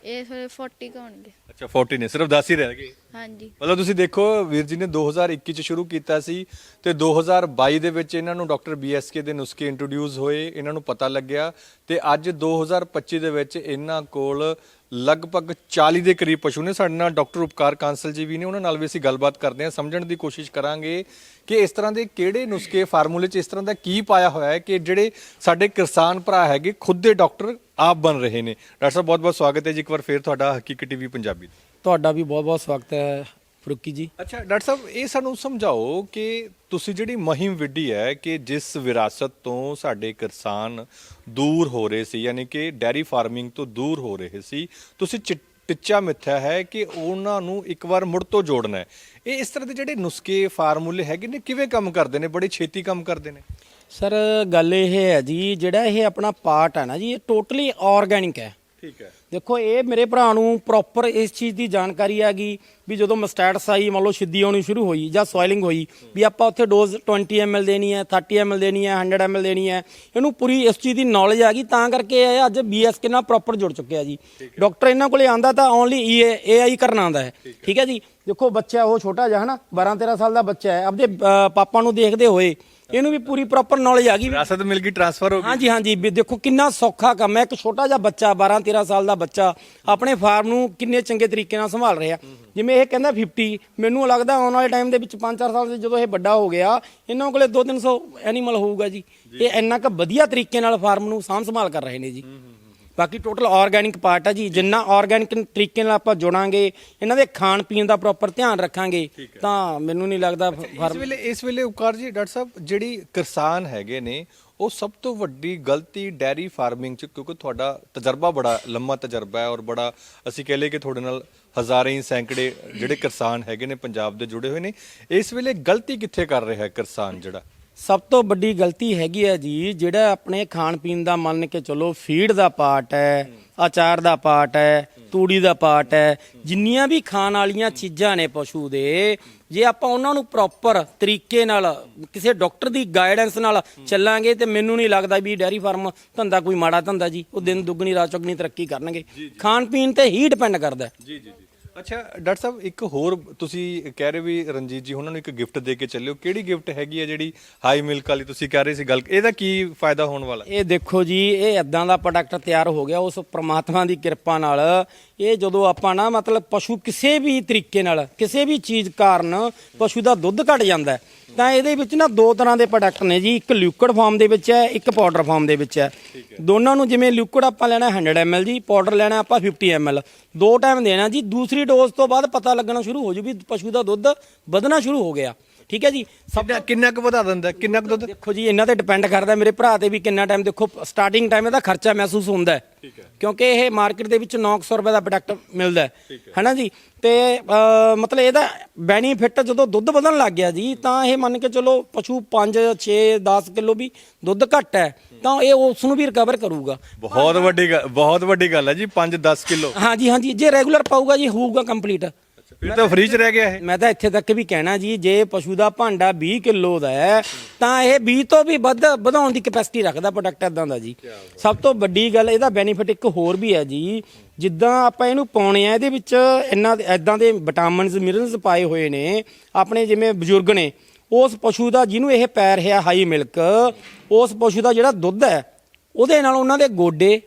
ਇਹ ਫਿਰ 40 ਕੁ ਹੋਣਗੇ। ਅੱਛਾ 40 ਨੇ ਸਿਰਫ 10 ਹੀ ਰਹਿ ਗਏ। ਹਾਂਜੀ। ਮਤਲਬ ਤੁਸੀਂ ਦੇਖੋ ਵੀਰ ਜੀ ਨੇ 2021 ਚ ਸ਼ੁਰੂ ਕੀਤਾ ਸੀ ਤੇ 2022 ਦੇ ਵਿੱਚ ਇਹਨਾਂ ਨੂੰ ਡਾਕਟਰ ਬੀਐਸਕੇ ਦੇ ਨੁਸਖੇ ਇੰਟਰੋਡਿਊਸ ਹੋਏ ਇਹਨਾਂ ਨੂੰ ਪਤਾ ਲੱਗਿਆ ਤੇ ਅੱਜ 2025 ਦੇ ਵਿੱਚ ਇਹਨਾਂ ਕੋਲ ਲਗਭਗ 40 ਦੇ ਕਰੀਬ ਪਸ਼ੂ ਨੇ ਸਾਡੇ ਨਾਲ ਡਾਕਟਰ ਉਪਕਾਰ ਕਾਂਸਲ ਜੀ ਵੀ ਨੇ, ਉਹਨਾਂ ਨਾਲ ਵੀ ਅਸੀਂ ਗੱਲਬਾਤ ਕਰਦੇ ਹਾਂ। ਸਮਝਣ ਦੀ ਕੋਸ਼ਿਸ਼ ਕਰਾਂਗੇ ਕਿ ਇਸ ਤਰ੍ਹਾਂ ਦੇ ਕਿਹੜੇ ਨੁਸਖੇ ਫਾਰਮੂਲੇ 'ਚ ਇਸ ਤਰ੍ਹਾਂ ਦਾ ਕੀ ਪਾਇਆ ਹੋਇਆ ਹੈ ਕਿ ਜਿਹੜੇ ਸਾਡੇ ਕਿਸਾਨ ਭਰਾ ਹੈਗੇ, ਖੁਦ ਦੇ ਡਾਕਟਰ ਆਪ ਬਣ ਰਹੇ ਨੇ। ਡਾਕਟਰ ਸਾਹਿਬ ਬਹੁਤ ਬਹੁਤ ਸਵਾਗਤ ਹੈ ਜੀ। ਇੱਕ ਵਾਰ ਫੇਰ ਤੁਹਾਡਾ ਹਕੀਕਤ ਟੀਵੀ ਪੰਜਾਬੀ ਤੁਹਾਡਾ ਵੀ ਬਹੁਤ ਬਹੁਤ ਸਵਾਗਤ ਹੈ। ਫਰੂਕੀ ਜੀ। ਅੱਛਾ ਡਾਕਟਰ ਸਾਹਿਬ ਇਹ ਸਾਨੂੰ ਸਮਝਾਓ ਕਿ ਤੁਸੀਂ ਜਿਹੜੀ ਮਹਿੰਮ ਵਿੱਢੀ ਹੈ ਕਿ ਜਿਸ ਵਿਰਾਸਤ ਤੋਂ ਸਾਡੇ ਕਿਸਾਨ ਦੂਰ ਹੋ ਰਹੇ ਸੀ ਯਾਨੀ ਕਿ ਡੈਰੀ ਫਾਰਮਿੰਗ ਤੋਂ ਦੂਰ ਹੋ ਰਹੇ ਸੀ ਤੁਸੀਂ ਟਿੱਚਾ ਮਿੱਥਿਆ ਹੈ ਕਿ ਉਹਨਾਂ ਨੂੰ ਇੱਕ ਵਾਰ ਮੁੜ ਤੋਂ ਜੋੜਨਾ ਹੈ। ਇਹ ਇਸ ਤਰ੍ਹਾਂ ਦੇ ਜਿਹੜੇ ਨੁਸਖੇ ਫਾਰਮੂਲੇ ਹੈਗੇ ਨੇ ਕਿਵੇਂ ਕੰਮ ਕਰਦੇ ਨੇ? ਬੜੀ ਛੇਤੀ ਕੰਮ ਕਰਦੇ ਨੇ। ਸਰ ਗੱਲ ਇਹ ਹੈ ਜੀ ਜਿਹੜਾ ਇਹ ਆਪਣਾ ਪਾਰਟ ਹੈ ਨਾ ਜੀ ਇਹ ਟੋਟਲੀ ਆਰਗੈਨਿਕ ਹੈ। ਠੀਕ ਹੈ। ਦੇਖੋ ਇਹ ਮੇਰੇ ਭਰਾ ਨੂੰ ਪ੍ਰੋਪਰ ਇਸ ਚੀਜ਼ ਦੀ ਜਾਣਕਾਰੀ ਹੈਗੀ ਵੀ ਜਦੋਂ ਮਸਟੈਟਸ ਆਈ ਮੰਨ ਲਓ ਸਿੱਧੀ ਆਉਣੀ ਸ਼ੁਰੂ ਹੋਈ ਜਾਂ ਸੋਇਲਿੰਗ ਹੋਈ ਵੀ ਆਪਾਂ ਉੱਥੇ ਡੋਜ਼ 20 ml ਦੇਣੀ ਹੈ 30 ml ਦੇਣੀ ਹੈ 100 ml ਦੇਣੀ ਹੈ ਇਹਨੂੰ ਪੂਰੀ ਇਸ ਚੀਜ਼ ਦੀ ਨੌਲੇਜ ਆ ਗਈ ਤਾਂ ਕਰਕੇ ਇਹ ਅੱਜ ਬੀਐਸਕੇ ਨਾਲ ਪ੍ਰੋਪਰ ਜੁੜ ਚੁੱਕਿਆ ਜੀ। ਡਾਕਟਰ ਇਹਨਾਂ ਕੋਲੇ ਆਂਦਾ ਤਾਂ ਓਨਲੀ ਏਆਈ ਕਰਨ ਆਂਦਾ ਹੈ। ਠੀਕ ਹੈ। ਜੀ? ਦੇਖੋ ਬੱਚਾ ਉਹ ਛੋਟਾ ਜਿਹਾ ਹਨਾ 12 13 ਸਾਲ ਦਾ ਬੱਚਾ ਹੈ। ਆਪਦੇ ਪਾਪਾ ਨੂੰ ਦੇਖਦੇ ਹੋਏ ਇਹਨੂੰ ਵੀ ਪੂਰੀ ਪ੍ਰੋਪਰ ਨੌਲੇਜ ਆ ਗਈ ਵਿਰਾਸਤ ਮਿਲ ਗਈ ਟ੍ਰਾਂਸਫਰ ਹੋ ਗਈ। ਹਾਂਜੀ ਹਾਂਜੀ ਵੀ ਦੇਖੋ ਕਿੰਨਾ ਸੌਖਾ ਕੰਮ ਹੈ। ਇੱਕ ਛੋਟਾ ਜਿਹਾ ਬੱਚਾ 12 13 ਸਾਲ ਦਾ ਬੱਚਾ ਆਪਣੇ ਫਾਰਮ ਨੂੰ ਕਿੰਨੇ ਚੰਗੇ ਤਰੀਕੇ ਨਾਲ ਸੰਭਾਲ ਰਿਹਾ। ਜਿਵੇਂ ਇਹ ਕਹਿੰਦਾ 50 ਮੈਨੂੰ ਲੱਗਦਾ ਆਉਣ ਵਾਲੇ ਟਾਈਮ ਦੇ ਵਿੱਚ 5-4 ਸਾਲ ਦੇ ਜਦੋਂ ਇਹ ਵੱਡਾ ਹੋ ਗਿਆ ਇਹਨਾਂ ਕੋਲੇ 2-300 ਐਨੀਮਲ ਹੋਊਗਾ ਜੀ। ਇਹ ਇੰਨਾ ਕੁ ਵਧੀਆ ਤਰੀਕੇ ਨਾਲ ਫਾਰਮ ਨੂੰ ਸਾਂਭ ਸੰਭਾਲ ਕਰ ਰਹੇ ਨੇ ਜੀ। ਬਾਕੀ ਟੋਟਲ ਆਰਗੈਨਿਕ ਪਾਰਟ ਹੈ ਜੀ ਜਿੰਨਾ ਆਰਗੈਨਿਕ ਤਰੀਕੇ ਨਾਲ ਆਪਾਂ ਜੋੜਾਂਗੇ ਇਹਨਾਂ ਦੇ ਖਾਣ ਪੀਣ ਦਾ ਪ੍ਰੋਪਰ ਧਿਆਨ ਰੱਖਾਂਗੇ ਤਾਂ ਮੈਨੂੰ ਨਹੀਂ ਲੱਗਦਾ ਇਸ ਵੇਲੇ ਇਸ ਵੇਲੇ ਉਪਕਾਰ ਜੀ ਡਾਕਟਰ ਸਾਹਿਬ ਜਿਹੜੀ ਕਿਸਾਨ ਹੈਗੇ ਨੇ ਉਹ ਸਭ ਤੋਂ ਵੱਡੀ ਗਲਤੀ ਡੈਰੀ ਫਾਰਮਿੰਗ ਚ ਕਿਉਂਕਿ ਤੁਹਾਡਾ ਤਜਰਬਾ ਬੜਾ ਲੰਮਾ ਤਜਰਬਾ ਹੈ ਔਰ ਬੜਾ ਅਸੀਂ ਕਹ ਲਈਏ ਕਿ ਤੁਹਾਡੇ ਨਾਲ ਹਜ਼ਾਰਾਂ ਹੀ ਸੈਂਕੜੇ ਜਿਹੜੇ ਕਿਸਾਨ ਹੈਗੇ ਨੇ ਪੰਜਾਬ ਦੇ ਜੁੜੇ ਹੋਏ ਨੇ ਇਸ ਵੇਲੇ ਗਲਤੀ ਕਿੱਥੇ ਕਰ ਰਿਹਾ ਹੈ ਕਿਸਾਨ ਜਿਹੜਾ? ਸਭ ਤੋਂ ਵੱਡੀ ਗਲਤੀ ਹੈਗੀ ਹੈ ਜੀ ਜਿਹੜਾ ਆਪਣੇ ਖਾਣ ਪੀਣ ਦਾ ਮੰਨ ਕੇ ਚਲੋ ਫੀਡ ਦਾ ਪਾਰਟ ਹੈ ਅਚਾਰ ਦਾ ਪਾਰਟ ਹੈ ਤੂੜੀ ਦਾ ਪਾਰਟ ਹੈ ਜਿੰਨੀਆਂ ਵੀ ਖਾਣ ਵਾਲੀਆਂ ਚੀਜ਼ਾਂ ਨੇ ਪਸ਼ੂ ਦੇ ਜੇ ਆਪਾਂ ਉਹਨਾਂ ਨੂੰ ਪ੍ਰੋਪਰ ਤਰੀਕੇ ਨਾਲ ਕਿਸੇ ਡਾਕਟਰ ਦੀ ਗਾਈਡੈਂਸ ਨਾਲ ਚੱਲਾਂਗੇ ਤੇ ਮੈਨੂੰ ਨਹੀਂ ਲੱਗਦਾ ਵੀ ਡੈਰੀ ਫਾਰਮ ਧੰਦਾ ਕੋਈ ਮਾੜਾ ਧੰਦਾ ਜੀ ਉਹ ਦਿਨ ਦੁੱਗਣੀ ਰਾਤ ਚੌਗਣੀ ਤਰੱਕੀ ਕਰਨਗੇ। ਖਾਣ ਪੀਣ ਤੇ ਹੀ ਡਿਪੈਂਡ ਕਰਦਾ ਜੀ ਜੀ। ਅੱਛਾ ਡਾਕਟਰ ਸਾਹਿਬ ਇੱਕ ਹੋਰ ਤੁਸੀਂ ਕਹਿ ਰਹੇ ਵੀ ਰਣਜੀਤ ਜੀ ਉਹਨਾਂ ਨੂੰ ਇੱਕ ਗਿਫਟ ਦੇ ਕੇ ਚੱਲਿਓ। ਕਿਹੜੀ ਗਿਫਟ ਹੈਗੀ ਹੈ ਜਿਹੜੀ ਹਾਈ ਮਿਲਕ ਵਾਲੀ ਤੁਸੀਂ ਕਹਿ ਰਹੇ ਸੀ ਗੱਲ? ਇਹਦਾ ਕੀ ਫਾਇਦਾ ਹੋਣ ਵਾਲਾ? ਇਹ ਦੇਖੋ ਜੀ ਇਹ ਇਦਾਂ ਦਾ ਪ੍ਰੋਡਕਟ ਤਿਆਰ ਹੋ ਗਿਆ ਉਸ ਪ੍ਰਮਾਤਮਾ ਦੀ ਕਿਰਪਾ ਨਾਲ। ਇਹ ਜਦੋਂ ਆਪਾਂ ਨਾ ਮਤਲਬ ਪਸ਼ੂ ਕਿਸੇ ਵੀ ਤਰੀਕੇ ਨਾਲ ਕਿਸੇ ਵੀ ਚੀਜ਼ ਕਾਰਨ ਪਸ਼ੂ ਦਾ ਦੁੱਧ ਘਟ ਜਾਂਦਾ ਤਾਂ ਇਹਦੇ ਵਿੱਚ ਨਾ ਦੋ ਤਰ੍ਹਾਂ ਦੇ ਪ੍ਰੋਡਕਟ ਨੇ ਜੀ। ਇੱਕ ਲਿਕੁਇਡ ਫਾਰਮ ਦੇ ਵਿੱਚ ਹੈ ਇੱਕ ਪਾਊਡਰ ਫਾਰਮ ਦੇ ਵਿੱਚ ਹੈ। ਦੋਨਾਂ ਨੂੰ ਜਿਵੇਂ ਲਿਕੁਇਡ ਆਪਾਂ ਲੈਣਾ 100 ml ਜੀ ਪਾਊਡਰ ਲੈਣਾ ਆਪਾਂ 50 ml ਦੋ ਟਾਈਮ ਦੇਣਾ ਜੀ ਦੂਸਰੀ ਡੋਜ਼ ਤੋਂ ਬਾਅਦ ਪਤਾ ਲੱਗਣਾ ਸ਼ੁਰੂ ਹੋ ਜੂ ਵੀ ਪਸ਼ੂ ਦਾ ਦੁੱਧ ਵਧਣਾ ਸ਼ੁਰੂ ਹੋ ਗਿਆ। ਠੀਕ ਹੈ ਜੀ? ਸਭ ਕਿੰਨਾ ਕਿੰਨਾ ਕੁ ਵਧਾ ਦਿੰਦਾ ਕਿੰਨਾ ਕੁ ਦੁੱਧ? ਦੇਖੋ ਜੀ ਇਹਨਾਂ ਤੇ ਡਿਪੈਂਡ ਕਰਦਾ ਮੇਰੇ ਭਰਾ ਤੇ ਵੀ ਕਿੰਨਾ ਟਾਈਮ ਦੇਖੋ ਸਟਾਰਟਿੰਗ ਟਾਈਮ ਇਹਦਾ ਖਰਚਾ ਮਹਿਸੂਸ ਹੁੰਦਾ ਹੈ। ਕਿਉਂਕਿ ਇਹ ਮਾਰਕੀਟ ਦੇ ਵਿੱਚ 900 ਰੁਪਏ ਦਾ ਪ੍ਰੋਡਕਟ ਮਿਲਦਾ ਹੈ। ਹੈਨਾ ਜੀ? ਤੇ ਮਤਲਬ ਇਹਦਾ ਬੈਨੀਫਿਟ ਜਦੋਂ ਦੁੱਧ ਵਧਣ ਲੱਗ ਗਿਆ ਜੀ ਤਾਂ ਇਹ ਮੰਨ ਕੇ ਚਲੋ ਪਸ਼ੂ 5 6 10 ਕਿਲੋ ਵੀ ਦੁੱਧ ਘੱਟ ਹੈ। ਤਾਂ ਇਹ ਉਸ ਨੂੰ ਵੀ ਰਿਕਵਰ ਕਰੂਗਾ। ਬਹੁਤ ਵੱਡੀ ਗੱਲ ਬਹੁਤ ਵੱਡੀ ਗੱਲ ਹੈ ਜੀ 5-10 ਕਿਲੋ। ਹਾਂਜੀ ਹਾਂਜੀ। ਜੇ ਰੈਗੂਲਰ ਪਾਊਗਾ ਜੀ ਹੋਊਗਾ ਕੰਪਲੀਟ ਫਿਰ ਤਾਂ ਫ੍ਰੀ ਚ ਰਹਿ ਗਿਆ ਇਹ। ਮੈਂ ਤਾਂ ਇੱਥੇ ਤੱਕ ਵੀ ਕਹਿਣਾ ਜੀ ਜੇ ਪਸ਼ੂ ਦਾ ਭਾਂਡਾ 20 ਕਿਲੋ ਦਾ ਹੈ ਤਾਂ ਇਹ 20 ਤੋਂ ਵੀ ਵੱਧ ਵਧਾਉਣ ਦੀ ਕੈਪੈਸਿਟੀ ਰੱਖਦਾ ਪ੍ਰੋਡਕਟ ਇਦਾਂ ਦਾ ਜੀ। ਸਭ ਤੋਂ ਵੱਡੀ ਗੱਲ ਇਹਦਾ ਬੈਨੀਫਿਟ ਇੱਕ ਹੋਰ ਵੀ ਹੈ ਜੀ। ਜਿੱਦਾਂ ਆਪਾਂ ਇਹਨੂੰ ਪਾਉਣੇ ਆ ਇਹਦੇ ਵਿੱਚ ਇੰਨਾ ਇਦਾਂ ਦੇ ਵਿਟਾਮਿਨਸ ਮਿਨਰਲਸ ਪਾਏ ਹੋਏ ਨੇ ਆਪਣੇ ਜਿਵੇਂ ਬਜ਼ੁਰਗ ਨੇ ਉਸ ਪਸ਼ੂ ਦਾ ਜਿਹਨੂੰ ਇਹ ਪੈ ਰਿਹਾ ਹਾਈ ਮਿਲਕ ਉਸ ਪਸ਼ੂ ਦਾ ਜਿਹੜਾ ਦੁੱਧ ਹੈ ਉਹਦੇ ਨਾਲ ਉਹਨਾਂ ਦੇ ਗੋਡੇ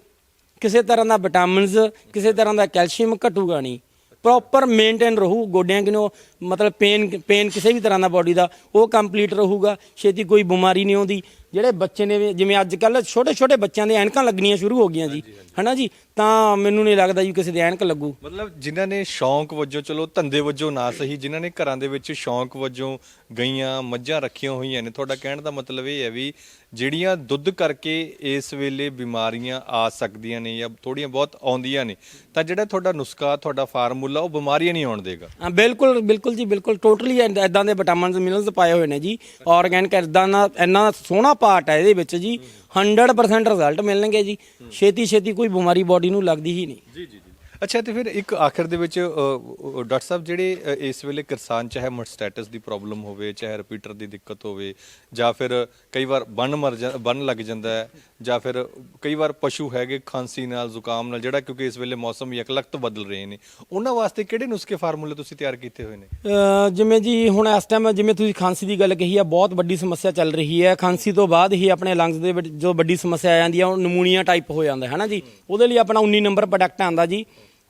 ਕਿਸੇ ਤਰ੍ਹਾਂ ਦਾ ਵਿਟਾਮਿਨਸ ਕਿਸੇ ਤਰ੍ਹਾਂ ਦਾ ਕੈਲਸ਼ੀਅਮ ਘਟੂਗਾ ਨਹੀਂ। ਪ੍ਰੋਪਰ ਮੇਨਟੇਨ ਰਹੂ, ਗੋਡਿਆਂ ਕਿਨੋਂ, ਮਤਲਬ ਪੇਨ ਪੇਨ ਕਿਸੇ ਵੀ ਤਰ੍ਹਾਂ ਦਾ ਬਾਡੀ ਦਾ, ਉਹ ਕੰਪਲੀਟ ਰਹੂਗਾ, ਛੇਤੀ ਕੋਈ ਬਿਮਾਰੀ ਨਹੀਂ ਆਉਂਦੀ। ਜਿਹੜੇ ਬੱਚੇ ਨੇ ਜਿਵੇਂ ਅੱਜ ਕੱਲ ਛੋਟੇ ਛੋਟੇ ਬੱਚਿਆਂ ਦੇ ਐਨਕਾਂ ਲੱਗਣੀਆਂ ਸ਼ੁਰੂ ਹੋ ਗਈਆਂ ਜੀ। ਹਨਾ ਜੀ? ਤਾਂ ਮੈਨੂੰ ਨਹੀਂ ਲੱਗਦਾ ਜੀ ਕਿਸੇ ਦੇ ਐਨਕ ਲੱਗੂ। ਮਤਲਬ ਜਿਨ੍ਹਾਂ ਨੇ ਸ਼ੌਂਕ ਵਜੋਂ ਚਲੋ ਧੰਦੇ ਵਜੋਂ ਨਾ ਸਹੀ ਜਿਨ੍ਹਾਂ ਨੇ ਘਰਾਂ ਦੇ ਵਿੱਚ ਸ਼ੌਂਕ ਵਜੋਂ ਗਈਆਂ ਮੱਝਾਂ ਰੱਖੀਆਂ ਹੋਈਆਂ ਨੇ ਤੁਹਾਡਾ ਕਹਿਣ ਦਾ ਮਤਲਬ ਇਹ ਹੈ ਵੀ ਜਿਹੜੀਆਂ ਦੁੱਧ ਕਰਕੇ ਇਸ ਵੇਲੇ ਬਿਮਾਰੀਆਂ ਆ ਸਕਦੀਆਂ ਨੇ ਜਾਂ ਥੋੜੀਆਂ ਬਹੁਤ ਆਉਂਦੀਆਂ ਨੇ ਤਾਂ ਜਿਹੜਾ ਤੁਹਾਡਾ ਨੁਸਖਾ ਤੁਹਾਡਾ ਫਾਰਮੂਲਾ ਉਹ ਬਿਮਾਰੀਆਂ ਨਹੀਂ ਆਉਣ ਦੇਗਾ। ਹਾਂ ਬਿਲਕੁਲ ਬਿਲਕੁਲ ਜੀ ਬਿਲਕੁਲ ਟੋਟਲੀ ਇਦਾਂ ਦੇ ਵਿਟਾਮਿਨਸ ਮਿਨਰਲਸ ਪਾਏ ਹੋਏ ਨੇ ਜੀ। ਆਰਗੈਨਿਕ ਇਦਾਂ ਦਾ ਇੰਨਾ ਸੋਹਣਾ ਪਾਰਟ ਹੈ ਇਹਦੇ ਵਿੱਚ ਜੀ। 100% ਰਿਜ਼ਲਟ ਮਿਲਣਗੇ ਜੀ। ਛੇਤੀ ਛੇਤੀ ਕੋਈ ਬਿਮਾਰੀ ਬਾਡੀ ਨੂੰ ਲੱਗਦੀ ਹੀ ਨਹੀਂ। ਜੀ ਜੀ। ਅੱਛਾ ਤੇ ਫਿਰ ਇੱਕ ਆਖਰ ਦੇ ਵਿੱਚ ਡਾਕਟਰ ਸਾਹਿਬ ਜਿਹੜੇ ਅ, ਇਸ ਵੇਲੇ ਕਿਸਾਨ ਚਾਹੇ ਮਸਟੈਟਸ ਦੀ ਪ੍ਰੋਬਲਮ ਹੋਵੇ ਚਾਹੇ ਰਿਪੀਟਰ ਦੀ ਦਿੱਕਤ ਹੋਵੇ ਜਾਂ ਫਿਰ ਕਈ ਵਾਰ ਬੰਨ ਮਰ ਜਾ ਬੰਨ ਲੱਗ ਜਾਂਦਾ ਹੈ ਜਾਂ ਫਿਰ ਕਈ ਵਾਰ ਪਸ਼ੂ ਹੈਗੇ ਖਾਂਸੀ ਨਾਲ ਜ਼ੁਕਾਮ ਨਾਲ ਜਿਹੜਾ ਕਿਉਂਕਿ ਇਸ ਵੇਲੇ ਮੌਸਮ ਯਕਲਕਤ ਬਦਲ ਰਹੇ ਨੇ ਉਹਨਾਂ ਵਾਸਤੇ ਕਿਹੜੇ ਨੁਸਖੇ ਫਾਰਮੂਲੇ ਤੁਸੀਂ ਤਿਆਰ ਕੀਤੇ ਹੋਏ ਨੇ? ਅ, ਜਿਵੇਂ ਜੀ ਹੁਣ ਇਸ ਟਾਈਮ ਜਿਵੇਂ ਤੁਸੀਂ ਖਾਂਸੀ ਦੀ ਗੱਲ ਕਹੀ ਆ ਬਹੁਤ ਵੱਡੀ ਸਮੱਸਿਆ ਚੱਲ ਰਹੀ ਹੈ ਖਾਂਸੀ ਤੋਂ ਬਾਅਦ ਹੀ ਆਪਣੇ ਲੰਗਸ ਦੇ ਵਿੱਚ ਜੋ ਵੱਡੀ ਸਮੱਸਿਆ ਆ ਜਾਂਦੀ ਆ ਉਹ ਨਮੂਨੀਆ ਟਾਈਪ ਹੋ ਜਾਂਦਾ ਹੈ ਨਾ ਜੀ? ਉਹਦੇ ਲਈ ਆਪਣਾ 19 ਨੰਬਰ ਪ੍ਰੋਡਕਟ ਆਂਦਾ ਜੀ।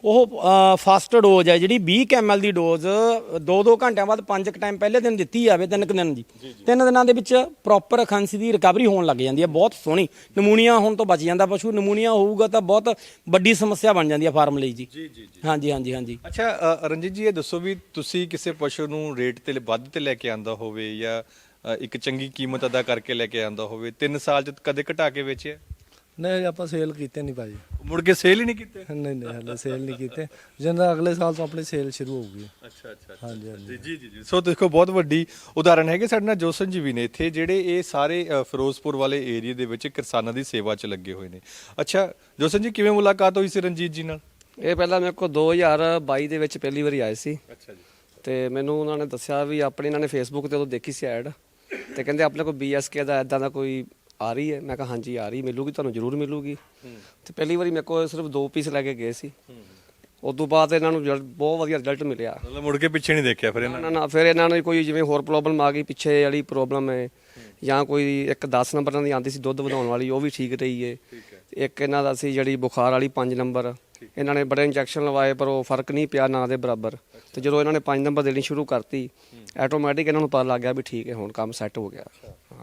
ਉਹ ਫਾਸਟ ਡੋਜ਼ ਹੈ ਜਿਹੜੀ 20 kml ਦੀ ਡੋਜ਼ 2-2 ਘੰਟਿਆਂ ਬਾਅਦ 5 ਕ ਟਾਈਮ ਪਹਿਲੇ ਦਿਨ ਦਿੱਤੀ ਜਾਵੇ ਤਿੰਨ ਕੁ ਦਿਨ ਜੀ ਤਿੰਨ ਦਿਨਾਂ ਦੇ ਵਿੱਚ ਪ੍ਰੋਪਰ ਖਾਂਸੀ ਦੀ ਰਿਕਵਰੀ ਹੋਣ ਲੱਗ ਜਾਂਦੀ ਹੈ ਬਹੁਤ ਸੋਹਣੀ। ਨਮੂਨੀਆ ਹੋਣ ਤੋਂ ਬਚ ਜਾਂਦਾ ਪਸ਼ੂ ਨਮੂਨੀਆ ਹੋਊਗਾ ਤਾਂ ਬਹੁਤ ਵੱਡੀ ਸਮੱਸਿਆ ਬਣ ਜਾਂਦੀ ਹੈ ਫਾਰਮ ਲਈ ਜੀ। ਜੀ ਜੀ ਹਾਂਜੀ ਹਾਂਜੀ ਹਾਂਜੀ। ਅੱਛਾ ਰਣਜੀਤ ਜੀ ਇਹ ਦੱਸੋ ਵੀ ਤੁਸੀਂ ਕਿਸੇ ਪਸ਼ੂ ਨੂੰ ਰੇਟ ਤੇ ਵੱਧ ਤੇ ਲੈ ਕੇ ਆਂਦਾ ਹੋਵੇ ਜਾਂ ਇੱਕ ਚੰਗੀ ਕੀਮਤ ਅਦਾ ਕਰਕੇ ਲੈ ਕੇ ਆਂਦਾ ਹੋਵੇ 3 ਸਾਲ ਚ ਕਦੇ ਘਟਾ ਕੇ ਵੇਚਿਆ? ਨਹੀਂ ਆਪਾਂ ਸੇਲ ਕੀਤੇ ਨਹੀਂ ਭਾਜੀ। ਮੁੜ ਕੇ ਸੇਲ ਹੀ ਨਹੀਂ ਕੀਤੇ? ਨਹੀਂ ਨਹੀਂ ਹਲੇ ਸੇਲ ਨਹੀਂ ਕੀਤੇ। ਜਿੰਦਾ ਅਗਲੇ ਸਾਲ ਤੋਂ ਆਪਣੀ ਸੇਲ ਸ਼ੁਰੂ ਹੋਊਗੀ। ਅੱਛਾ ਅੱਛਾ ਹਾਂਜੀ ਹਾਂਜੀ। ਜੀ ਜੀ ਜੀ ਸੋ ਦੇਖੋ ਬਹੁਤ ਵੱਡੀ ਉਦਾਹਰਣ ਹੈਗੇ ਸਾਡੇ ਨਾਲ ਜੋਸਨ ਜੀ ਵੀ ਨੇ ਇੱਥੇ ਜਿਹੜੇ ਇਹ ਸਾਰੇ ਅ, ਫਿਰੋਜ਼ਪੁਰ ਵਾਲੇ ਏਰੀਆ ਦੇ ਵਿੱਚ ਕਿਸਾਨਾਂ ਦੀ ਸੇਵਾ 'ਚ ਲੱਗੇ ਹੋਏ ਨੇ। ਅੱਛਾ ਜੋਸਨ ਜੀ ਕਿਵੇਂ ਮੁਲਾਕਾਤ ਹੋਈ ਸੀ ਰਣਜੀਤ ਜੀ ਨਾਲ? ਇਹ ਪਹਿਲਾਂ ਮੇਰੇ ਕੋਲ 2022 ਦੇ ਵਿੱਚ ਪਹਿਲੀ ਵਾਰੀ ਆਏ ਸੀ। ਅੱਛਾ ਜੀ। ਤੇ ਮੈਨੂੰ ਉਹਨਾਂ ਨੇ ਦੱਸਿਆ ਵੀ ਆਪਣੇ ਇਹਨਾਂ ਨੇ ਫੇਸਬੁੱਕ ਤੇ ਉਦੋਂ ਦੇਖੀ ਸੀ ਐਡ ਤੇ ਕਹਿੰਦੇ ਆਪਣੇ ਕੋਲ BSK ਦਾ ਇਦਾਂ ਦਾ ਕੋਈ ਆ ਰਹੀ ਹੈ। ਮੈਂ ਕਿਹਾ ਹਾਂਜੀ ਆ ਰਹੀ ਮਿਲੂਗੀ ਤੁਹਾਨੂੰ ਜ਼ਰੂਰ ਮਿਲੂਗੀ। ਤੇ ਪਹਿਲੀ ਵਾਰੀ ਮੇਰੇ ਕੋਲ ਸਿਰਫ ਦੋ ਪੀਸ ਲੈ ਕੇ ਗਏ ਸੀ। ਉਸ ਤੋਂ ਬਾਅਦ ਇਹਨਾਂ ਨੂੰ result- ਬਹੁਤ ਵਧੀਆ ਰਿਜ਼ਲਟ ਮਿਲਿਆ। ਮਤਲਬ ਮੁੜ ਕੇ ਪਿੱਛੇ ਨਹੀਂ ਦੇਖਿਆ ਫਿਰ ਇਹਨਾਂ ਨਾ ਨਾ? ਫਿਰ ਇਹਨਾਂ ਨੂੰ ਕੋਈ ਜਿਵੇਂ ਹੋਰ ਪ੍ਰੋਬਲਮ ਆ ਗਈ ਪਿੱਛੇ ਵਾਲੀ ਪ੍ਰੋਬਲਮ ਹੈ। ਜਾਂ ਕੋਈ ਇੱਕ 10 ਨੰਬਰਾਂ ਦੀ ਆਂਦੀ ਸੀ ਦੁੱਧ ਵਧਾਉਣ ਵਾਲੀ ਉਹ ਵੀ ਠੀਕ ਰਹੀ ਹੈ। ਇੱਕ ਇਹਨਾਂ ਦਾ ਸੀ ਜਿਹੜੀ ਬੁਖਾਰ ਵਾਲੀ 5 ਨੰਬਰ। ਇਹਨਾਂ ਨੇ ਬੜੇ ਇੰਜੈਕਸ਼ਨ ਲਵਾਏ ਪਰ ਉਹ ਫ਼ਰਕ ਨਹੀਂ ਪਿਆ ਨਾ ਦੇ ਬਰਾਬਰ। ਤੇ ਜਦੋਂ ਇਹਨਾਂ ਨੇ 5 ਨੰਬਰ ਦੇਣੀ ਸ਼ੁਰੂ ਕਰਤੀ ਆਟੋਮੈਟਿਕ ਇਹਨਾਂ ਨੂੰ ਪਤਾ ਲੱਗ ਗਿਆ ਵੀ ਠੀਕ ਹੈ ਹੁਣ ਕੰਮ ਸੈੱਟ ਹੋ ਗਿਆ।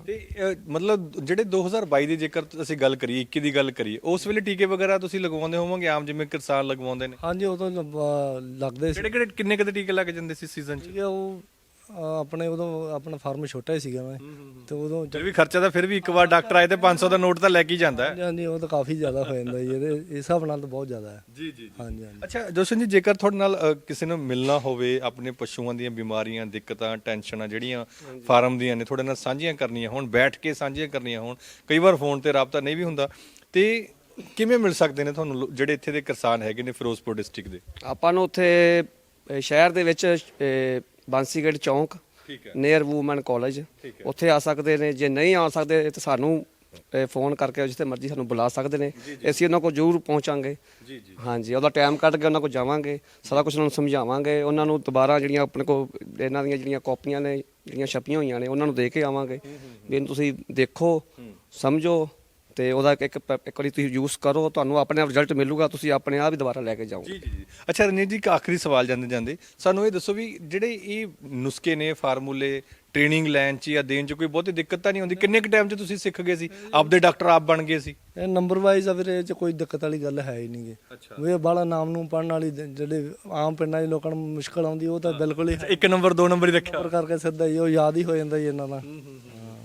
ਤੇ ਅ, ਮਤਲਬ ਜਿਹੜੇ 2022 ਦੀ ਜੇਕਰ ਅਸੀਂ ਗੱਲ ਕਰੀਏ 21 ਦੀ ਗੱਲ ਕਰੀਏ ਉਸ ਵੇਲੇ ਟੀਕੇ ਵਗੈਰਾ ਤੁਸੀਂ ਲਗਵਾਉਂਦੇ ਹੋਵੋਗੇ? ਆਮ ਜਿਵੇਂ ਕਿਸਾਨ ਲਗਵਾਉਂਦੇ ਨੇ? ਹਾਂਜੀ ਉਦੋਂ ਲੱਗਦੇ ਸੀ। ਕਿਹੜੇ ਕਿਹੜੇ ਕਿੰਨੇ ਕਿਤੇ ਟੀਕੇ ਲੱਗ ਜਾਂਦੇ ਸੀ ਸੀਜ਼ਨ 'ਚ? ਠੀਕ ਹੈ ਉਹ ਆਪਣੇ ਉਦੋਂ ਆਪਣਾ ਫਾਰਮ ਛੋਟਾ ਹੀ ਸੀਗਾ ਮੈਂ। ਤੇ ਉਦੋਂ ਫਿਰ ਵੀ ਖਰਚਾ ਤਾਂ ਫਿਰ ਵੀ ਇੱਕ ਵਾਰ ਡਾਕਟਰ ਆਏ ਤੇ 500 ਦਾ ਨੋਟ ਤਾਂ ਲੈ ਕੇ ਹੀ ਜਾਂਦਾ ਹੈ। ਹਾਂਜੀ ਉਹ ਤਾਂ ਕਾਫੀ ਜ਼ਿਆਦਾ ਹੋ ਜਾਂਦਾ ਜੀ ਇਹਦੇ ਇਸ ਹਿਸਾਬ ਨਾਲ ਤਾਂ ਬਹੁਤ ਜ਼ਿਆਦਾ ਹੈ। ਜੀ ਜੀ ਹਾਂਜੀ ਹਾਂਜੀ। ਅੱਛਾ ਜੋਸ਼ਨ ਜੀ ਜੇਕਰ ਤੁਹਾਡੇ ਨਾਲ ਅ, ਕਿਸੇ ਨੂੰ ਮਿਲਣਾ ਹੋਵੇ ਆਪਣੇ ਪਸ਼ੂਆਂ ਦੀਆਂ ਬਿਮਾਰੀਆਂ ਦਿੱਕਤਾਂ ਟੈਨਸ਼ਨਾਂ ਜਿਹੜੀਆਂ ਫਾਰਮ ਦੀਆਂ ਨੇ ਤੁਹਾਡੇ ਨਾਲ ਸਾਂਝੀਆਂ ਕਰਨੀਆਂ ਹੋਣ ਬੈਠ ਕੇ ਸਾਂਝੀਆਂ ਕਰਨੀਆਂ ਹੋਣ ਕਈ ਵਾਰ ਫੋਨ ਤੇ ਰਾਬਤਾ ਨਹੀਂ ਵੀ ਹੁੰਦਾ ਤੇ ਕਿਵੇਂ ਮਿਲ ਸਕਦੇ ਨੇ ਤੁਹਾਨੂੰ ਲੋ- ਜਿਹੜੇ ਇੱਥੇ ਦੇ ਕਿਸਾਨ ਹੈਗੇ ਨੇ ਫਿਰੋਜ਼ਪੁਰ ਡਿਸਟ੍ਰਿਕਟ ਦੇ? ਆਪਾਂ ਨੂੰ ਉੱਥੇ ਅਹ, ਸ਼ਹਿਰ ਦੇ ਵਿੱਚ ਅਹ, ਬਾਂਸੀਗੇਟ ਚੌਂਕ ਠੀਕ ਹੈ। ਨੀਅਰ ਵੂਮਨ ਕਾਲਜ ਉੱਥੇ ਆ ਸਕਦੇ ਨੇ ਜੇ ਨਹੀਂ ਆ ਸਕਦੇ ਤਾਂ ਸਾਨੂੰ ਅਹ, ਫੋਨ ਕਰਕੇ ਜਿੱਥੇ ਮਰਜ਼ੀ ਸਾਨੂੰ ਬੁਲਾ ਸਕਦੇ ਨੇ। ਅਸੀਂ ਉਹਨਾਂ ਕੋਲ ਜ਼ਰੂਰ ਪਹੁੰਚਾਂਗੇ। ਜੀ ਜੀ। ਹਾਂਜੀ ਉਹਦਾ ਟਾਈਮ ਕੱਢ ਕੇ ਉਹਨਾਂ ਕੋਲ ਜਾਵਾਂਗੇ ਸਾਰਾ ਕੁਝ ਉਹਨਾਂ ਨੂੰ ਸਮਝਾਵਾਂਗੇ ਉਹਨਾਂ ਨੂੰ ਦੁਬਾਰਾ ਜਿਹੜੀਆਂ ਆਪਣੇ ਕੋਲ ਇਹਨਾਂ ਦੀਆਂ ਜਿਹੜੀਆਂ ਕਾਪੀਆਂ ਨੇ ਜਿਹੜੀਆਂ ਛਪੀਆਂ ਹੋਈਆਂ ਨੇ ਉਹਨਾਂ ਨੂੰ ਦੇ ਕੇ ਆਵਾਂਗੇ। ਵੀ ਇਹਨੂੰ ਤੁਸੀਂ ਦੇਖੋ ਸਮਝੋ ਤੇ ਉਹਦਾ ਇੱਕ ਇੱਕ ਇੱਕ ਵਾਰੀ ਤੁਸੀਂ ਯੂਜ਼ ਕਰੋ ਤੁਹਾਨੂੰ ਆਪਣੇ ਆਪ ਰਿਜ਼ਲਟ ਮਿਲੂਗਾ ਤੁਸੀਂ ਆਪਣੇ ਆਪ ਹੀ ਦੁਬਾਰਾ ਲੈ ਕੇ ਜਾਓਗੇ। ਜੀ ਜੀ ਜੀ। ਅੱਛਾ ਰਣਜੀਤ ਜੀ ਇੱਕ ਆਖਰੀ ਸਵਾਲ ਜਾਂਦੇ ਜਾਂਦੇ। ਸਾਨੂੰ ਇਹ ਦੱਸੋ ਵੀ ਜਿਹੜੇ ਇਹ ਨੁਸਖੇ ਨੇ ਫਾਰਮੂਲੇ ਟ੍ਰੇਨਿੰਗ ਲੈਣ ਚ ਜਾਂ ਦੇਣ ਚ ਕੋਈ ਬਹੁਤੀ ਦਿੱਕਤ ਤਾਂ ਨਹੀਂ ਆਉਂਦੀ ਕਿੰਨੇ ਕੁ ਟਾਈਮ ਚ ਤੁਸੀਂ ਸਿੱਖ ਗਏ ਸੀ? ਆਪਦੇ ਡਾਕਟਰ ਆਪ ਬਣ ਗਏ ਸੀ? ਇਹ ਨੰਬਰ ਵਾਈਜ਼ ਆ ਇਹ ਚ ਕੋਈ ਦਿੱਕਤ ਵਾਲੀ ਗੱਲ ਹੈ ਹੀ ਨਹੀਂਗੀ ਅੱਛਾ। ਵੀ ਬਾਲਾ ਨਾਮ ਨੂੰ ਪੜਨ ਵਾਲੀ ਜ- ਜਿਹੜੇ ਆਮ ਪਿੰਡਾਂ ਦੇ ਲੋਕਾਂ ਨੂੰ ਮੁਸ਼ਕਲ ਆਉਂਦੀ ਉਹ ਤਾਂ ਬਿਲਕੁਲ ਹੀ ਇੱਕ ਨੰਬਰ ਦੋ ਨੰਬਰ ਹੀ ਰੱਖਿਆ। ਨੰਬਰ ਕਰਕੇ ਸਿੱਧਾ ਹੀ ਉਹ ਯਾਦ ਹੀ ਹੋ ਜਾਂਦਾ ਜੀ ਇਹਨਾਂ ਦਾ। ਹਾਂ।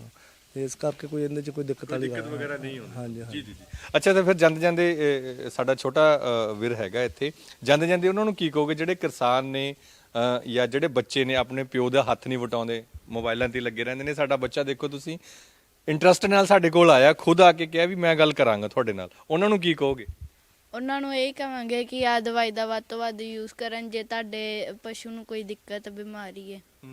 ਇਸ ਕਰਕੇ ਕੋਈ ਇਹਦੇ ਚ ਕੋਈ ਦਿੱਕਤ ਵਾਲੀ ਗੱਲ ਵਗੈਰਾ ਨਹੀਂ ਹੁੰਦੀ। ਹਾਂਜੀ ਹਾਂਜੀ। ਜੀ ਜੀ ਜੀ। ਅੱਛਾ ਤਾਂ ਫਿਰ ਜਾਂਦੇ ਜਾਂਦੇ ਅ, ਸਾਡਾ ਛੋਟਾ ਅ, ਵੀਰ ਹੈਗਾ ਇੱਥੇ। ਜਾਂਦੇ ਜਾਂਦੇ ਉਹਨਾਂ ਨੂੰ ਕੀ ਕਹੋਗੇ? ਜਿਹੜੇ ਕਿਸਾਨ ਨੇ ਅ, ਜਾਂ ਜਿਹੜੇ ਬੱਚੇ ਨੇ ਆਪਣੇ ਪਿਓ ਦਾ ਹੱਥ ਨਹੀਂ ਵਟਾਉਂਦੇ ਮੋਬਾਈਲਾਂ ਤੇ ਹੀ ਲੱਗੇ ਰਹਿੰਦੇ ਨੇ ਸਾਡਾ ਬੱਚਾ ਦੇਖੋ ਤੁਸੀਂ ਇੰਟਰਸਟ ਨਾਲ ਸਾਡੇ ਕੋਲ ਆਇਆ ਖੁਦ ਆ ਕੇ ਕਿਹਾ ਵੀ ਮੈਂ ਗੱਲ ਕਰਾਂਗਾ ਤੁਹਾਡੇ ਨਾਲ। ਉਹਨਾਂ ਨੂੰ ਕੀ ਕਹੋਗੇ? ਉਹਨਾਂ ਨੂੰ ਇਹ ਕਹਾਂਗੇ ਕਿ ਆ ਦਵਾਈ ਦਾ ਵੱਧ ਤੋਂ ਵੱਧ ਯੂਜ਼ ਕਰਨ ਜੇ ਤੁਹਾਡੇ ਪਸ਼ੂ ਨੂੰ ਕੋਈ ਦਿੱਕਤ ਬਿਮਾਰੀ ਹੈ। ਅ,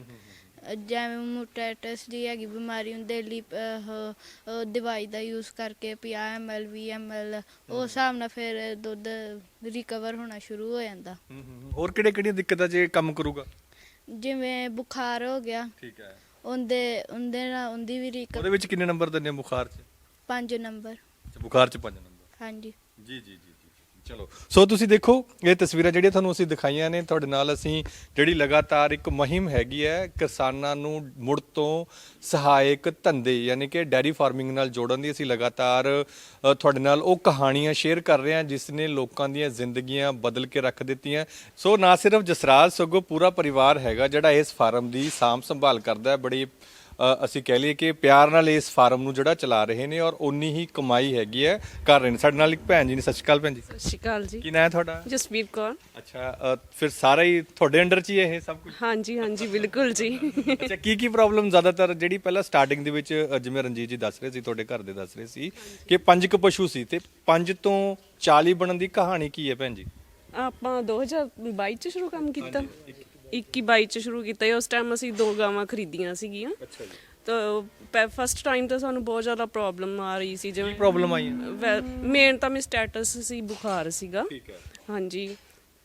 ਜਿਵੇਂ ਮੋਟੈਟਸ ਦੀ ਹੈਗੀ ਬਿਮਾਰੀ ਹੁੰਦੇ ਲਈ ਅਹ, ਦਵਾਈ ਦਾ ਯੂਜ਼ ਕਰਕੇ 50 ml 20 ml ਉਸ ਹਿਸਾਬ ਨਾਲ ਫਿਰ ਦੁੱਧ ਰਿਕਵਰ ਹੋਣਾ ਸ਼ੁਰੂ ਹੋ ਜਾਂਦਾ। ਹੋਰ ਕਿਹੜੇ ਕਿਹੜੀਆਂ ਦਿੱਕਤਾਂ 'ਚ ਇਹ ਕੰਮ ਕਰੂਗਾ? ਜਿਵੇਂ ਬੁਖਾਰ ਹੋ ਗਿਆ। ਠੀਕ ਹੈ। ਉਹਦੇ ਉਹਦੇ ਨਾਲ ਉਹਦੀ ਵੀ ਰਿਕਵਰ ਉਹਦੇ ਵਿੱਚ ਕਿੰਨੇ ਨੰਬਰ ਦਿੰਦੇ ਆ ਬੁਖਾਰ 'ਚ? 5 ਨੰਬਰ। ਅੱਛਾ, ਬੁਖਾਰ 'ਚ 5 ਨੰਬਰ। ਹਾਂਜੀ। ਜੀ ਜੀ ਜੀ। ਚਲੋ। ਸੋ ਤੁਸੀਂ ਦੇਖੋ ਇਹ ਤਸਵੀਰਾਂ ਜਿਹੜੀਆਂ ਤੁਹਾਨੂੰ ਅਸੀਂ ਦਿਖਾਈਆਂ ਨੇ ਤੁਹਾਡੇ ਨਾਲ ਅਸੀਂ ਜਿਹੜੀ ਲਗਾਤਾਰ ਇੱਕ ਮੁਹਿੰਮ ਹੈਗੀ ਹੈ ਕਿਸਾਨਾਂ ਨੂੰ ਮੁੜ ਤੋਂ ਸਹਾਇਕ ਧੰਦੇ ਯਾਨੀ ਕਿ ਡੈਰੀ ਫਾਰਮਿੰਗ ਨਾਲ ਜੋੜਨ ਦੀ ਅਸੀਂ ਲਗਾਤਾਰ ਅ, ਤੁਹਾਡੇ ਨਾਲ ਉਹ ਕਹਾਣੀਆਂ ਸ਼ੇਅਰ ਕਰ ਰਹੇ ਹਾਂ ਜਿਸ ਨੇ ਲੋਕਾਂ ਦੀਆਂ ਜ਼ਿੰਦਗੀਆਂ ਬਦਲ ਕੇ ਰੱਖ ਦਿੱਤੀਆਂ। ਸੋ ਨਾ ਸਿਰਫ ਜਸਰਾਜ ਸਗੋਂ ਪੂਰਾ ਪਰਿਵਾਰ ਹੈਗਾ ਜਿਹੜਾ ਇਸ ਫਾਰਮ ਦੀ ਸਾਂਭ ਸੰਭਾਲ ਕਰਦਾ ਹੈ ਬੜੀ ਅਸੀਂ ਕਹਿ ਲਈਏ ਕਿ ਪਿਆਰ ਨਾਲ ਇਸ ਫਾਰਮ ਨੂੰ ਜਿਹੜਾ ਚਲਾ ਰਹੇ ਨੇ ਔਰ ਉਨੀ ਹੀ ਕਮਾਈ ਹੈਗੀ ਹੈ। ਕਰ ਰਹੇ ਨੇ ਸਾਡੇ ਨਾਲ ਇੱਕ ਭੈਣ ਜੀ ਨੇ। ਸਤਿ ਸ਼੍ਰੀ ਅਕਾਲ ਭੈਣ ਜੀ। ਸਤਿ ਸ਼੍ਰੀ ਅਕਾਲ ਜੀ। ਕੀ ਨਾਂ ਹੈ ਤੁਹਾਡਾ? ਜਸਵੀਰ ਕੌਰ। ਅੱਛਾ ਅ, ਫਿਰ ਸਾਰਾ ਹੀ ਤੁਹਾਡੇ ਅੰਡਰ 'ਚ ਹੀ ਇਹ ਸਭ ਕੁਝ? ਹਾਂਜੀ ਹਾਂਜੀ ਬਿਲਕੁਲ ਜੀ। ਅੱਛਾ ਕੀ ਕੀ ਪ੍ਰੋਬਲਮ ਜ਼ਿਆਦਾਤਰ ਜਿਹੜੀ ਪਹਿਲਾਂ ਸਟਾਰਟਿੰਗ ਦੇ ਵਿੱਚ ਅ, ਜਿਵੇਂ ਰਣਜੀਤ ਜੀ ਦੱਸ ਰਹੇ ਸੀ ਤੁਹਾਡੇ ਘਰ ਦੇ ਦੱਸ ਰਹੇ ਸੀ ਕਿ ਪੰਜ ਕੁ ਪਸ਼ੂ ਸੀ ਤੇ ਪੰਜ ਤੋਂ 40 ਬਣਨ ਦੀ ਕਹਾਣੀ ਕੀ ਹੈ ਭੈਣ ਜੀ? ਆਪਾਂ 2022 ਚ ਸ਼ੁਰੂ ਕੰਮ ਕੀਤਾ। 21 22 ਚ ਸ਼ੁਰੂ ਕੀਤਾ ਸੀ। ਉਸ ਟਾਈਮ ਅਸੀਂ ਦੋ ਗਾਵਾਂ ਖਰੀਦੀਆਂ ਸੀਗੀਆਂ। ਅੱਛਾ ਜੀ। ਤਾਂ ਫਸਟ ਟਾਈਮ ਤਾਂ ਸਾਨੂੰ ਬਹੁਤ ਜ਼ਿਆਦਾ ਪ੍ਰੋਬਲਮ ਆ ਰਹੀ ਸੀ ਜਿਵੇਂ ਪ੍ਰੋਬਲਮ ਆਈ ਮੇਨ ਤਾਂ ਮੇ ਸਟੇਟਸ ਸੀ ਬੁਖਾਰ ਸੀਗਾ। ਠੀਕ ਹੈ। ਹਾਂਜੀ।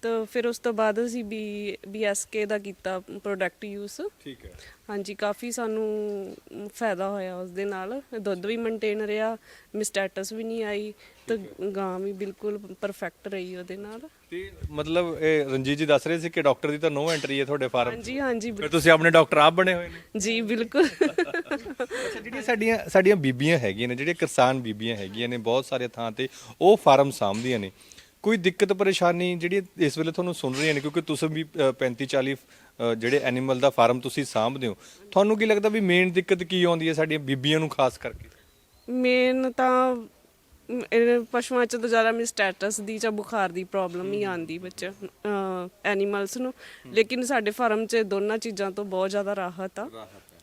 ਤਾਂ ਫਿਰ ਉਸ ਤੋਂ ਬਾਅਦ ਅਸੀਂ ਬੀ ਬੀਐਸਕੇ ਦਾ ਕੀਤਾ ਪ੍ਰੋਡਕਟ ਯੂਜ਼ ਠੀਕ ਹੈ ਹਾਂਜੀ ਕਾਫੀ ਸਾਨੂੰ ਫਾਇਦਾ ਹੋਇਆ ਉਸ ਦੇ ਨਾਲ ਦੁੱਧ ਵੀ ਮੇਨਟੇਨ ਰਿਹਾ ਮਿਸਟੈਟਸ ਵੀ ਨਹੀਂ ਆਈ ਤੇ ਗਾਂ ਵੀ ਬਿਲਕੁਲ ਪਰਫੈਕਟ ਰਹੀ ਉਹਦੇ ਨਾਲ ਤੇ ਮਤਲਬ ਇਹ ਰਣਜੀਤ ਜੀ ਦੱਸ ਰਹੇ ਸੀ ਕਿ ਡਾਕਟਰ ਦੀ ਤਾਂ ਨੋ ਐਂਟਰੀ ਹੈ ਤੁਹਾਡੇ ਫਾਰਮ ਹਾਂਜੀ ਹਾਂਜੀ ਫਿਰ ਤੁਸੀਂ ਆਪਣੇ ਡਾਕਟਰ ਆਪ ਬਣੇ ਹੋਏ ਨੇ ਜੀ ਬਿਲਕੁਲ ਅੱਛਾ ਜਿਹੜੀਆਂ ਸਾਡੀਆਂ ਸਾਡੀਆਂ ਬੀਬੀਆਂ ਹੈਗੀਆਂ ਨੇ ਜਿਹੜੀਆਂ ਕਿਸਾਨ ਬੀਬੀਆਂ ਹੈਗੀਆਂ ਨੇ ਬਹੁਤ ਸਾਰੇ ਥਾਂ ਤੇ ਉਹ ਫਾਰਮ ਸਾਂਭਦੀਆਂ ਨੇ ਕੋਈ ਦਿੱਕਤ ਪਰੇਸ਼ਾਨੀ ਜਿਹੜੀ ਇਸ ਵੇਲੇ ਤੁਹਾਨੂੰ ਸੁਣ ਰਹੀਆਂ ਨੇ? ਕਿਉਂਕਿ ਤੁਸੀਂ ਵੀ 35 40 ਅ, ਜਿਹੜੇ ਐਨੀਮਲ ਦਾ ਫਾਰਮ ਤੁਸੀਂ ਸਾਂਭਦੇ ਹੋ ਤੁਹਾਨੂੰ ਕੀ ਲੱਗਦਾ ਵੀ ਮੇਨ ਦਿੱਕਤ ਕੀ ਆਉਂਦੀ ਹੈ ਸਾਡੀਆਂ ਬੀਬੀਆਂ ਨੂੰ ਖਾਸ ਕਰਕੇ? ਮੇਨ ਤਾਂ ਇਹ ਪਸ਼ੂਆਂ ਚ ਤਾਂ ਜ਼ਿਆਦਾ ਮਿਸਟੈਟਸ ਦੀ ਜਾਂ ਬੁਖਾਰ ਦੀ ਪ੍ਰੋਬਲਮ ਹੀ ਆਂਦੀ ਬੱਚੇ ਐਨੀਮਲਸ ਨੂੰ। ਲੇਕਿਨ ਸਾਡੇ ਫਾਰਮ 'ਚ ਦੋਨਾਂ ਚੀਜ਼ਾਂ ਤੋਂ ਬਹੁਤ ਜ਼ਿਆਦਾ ਰਾਹਤ ਆ।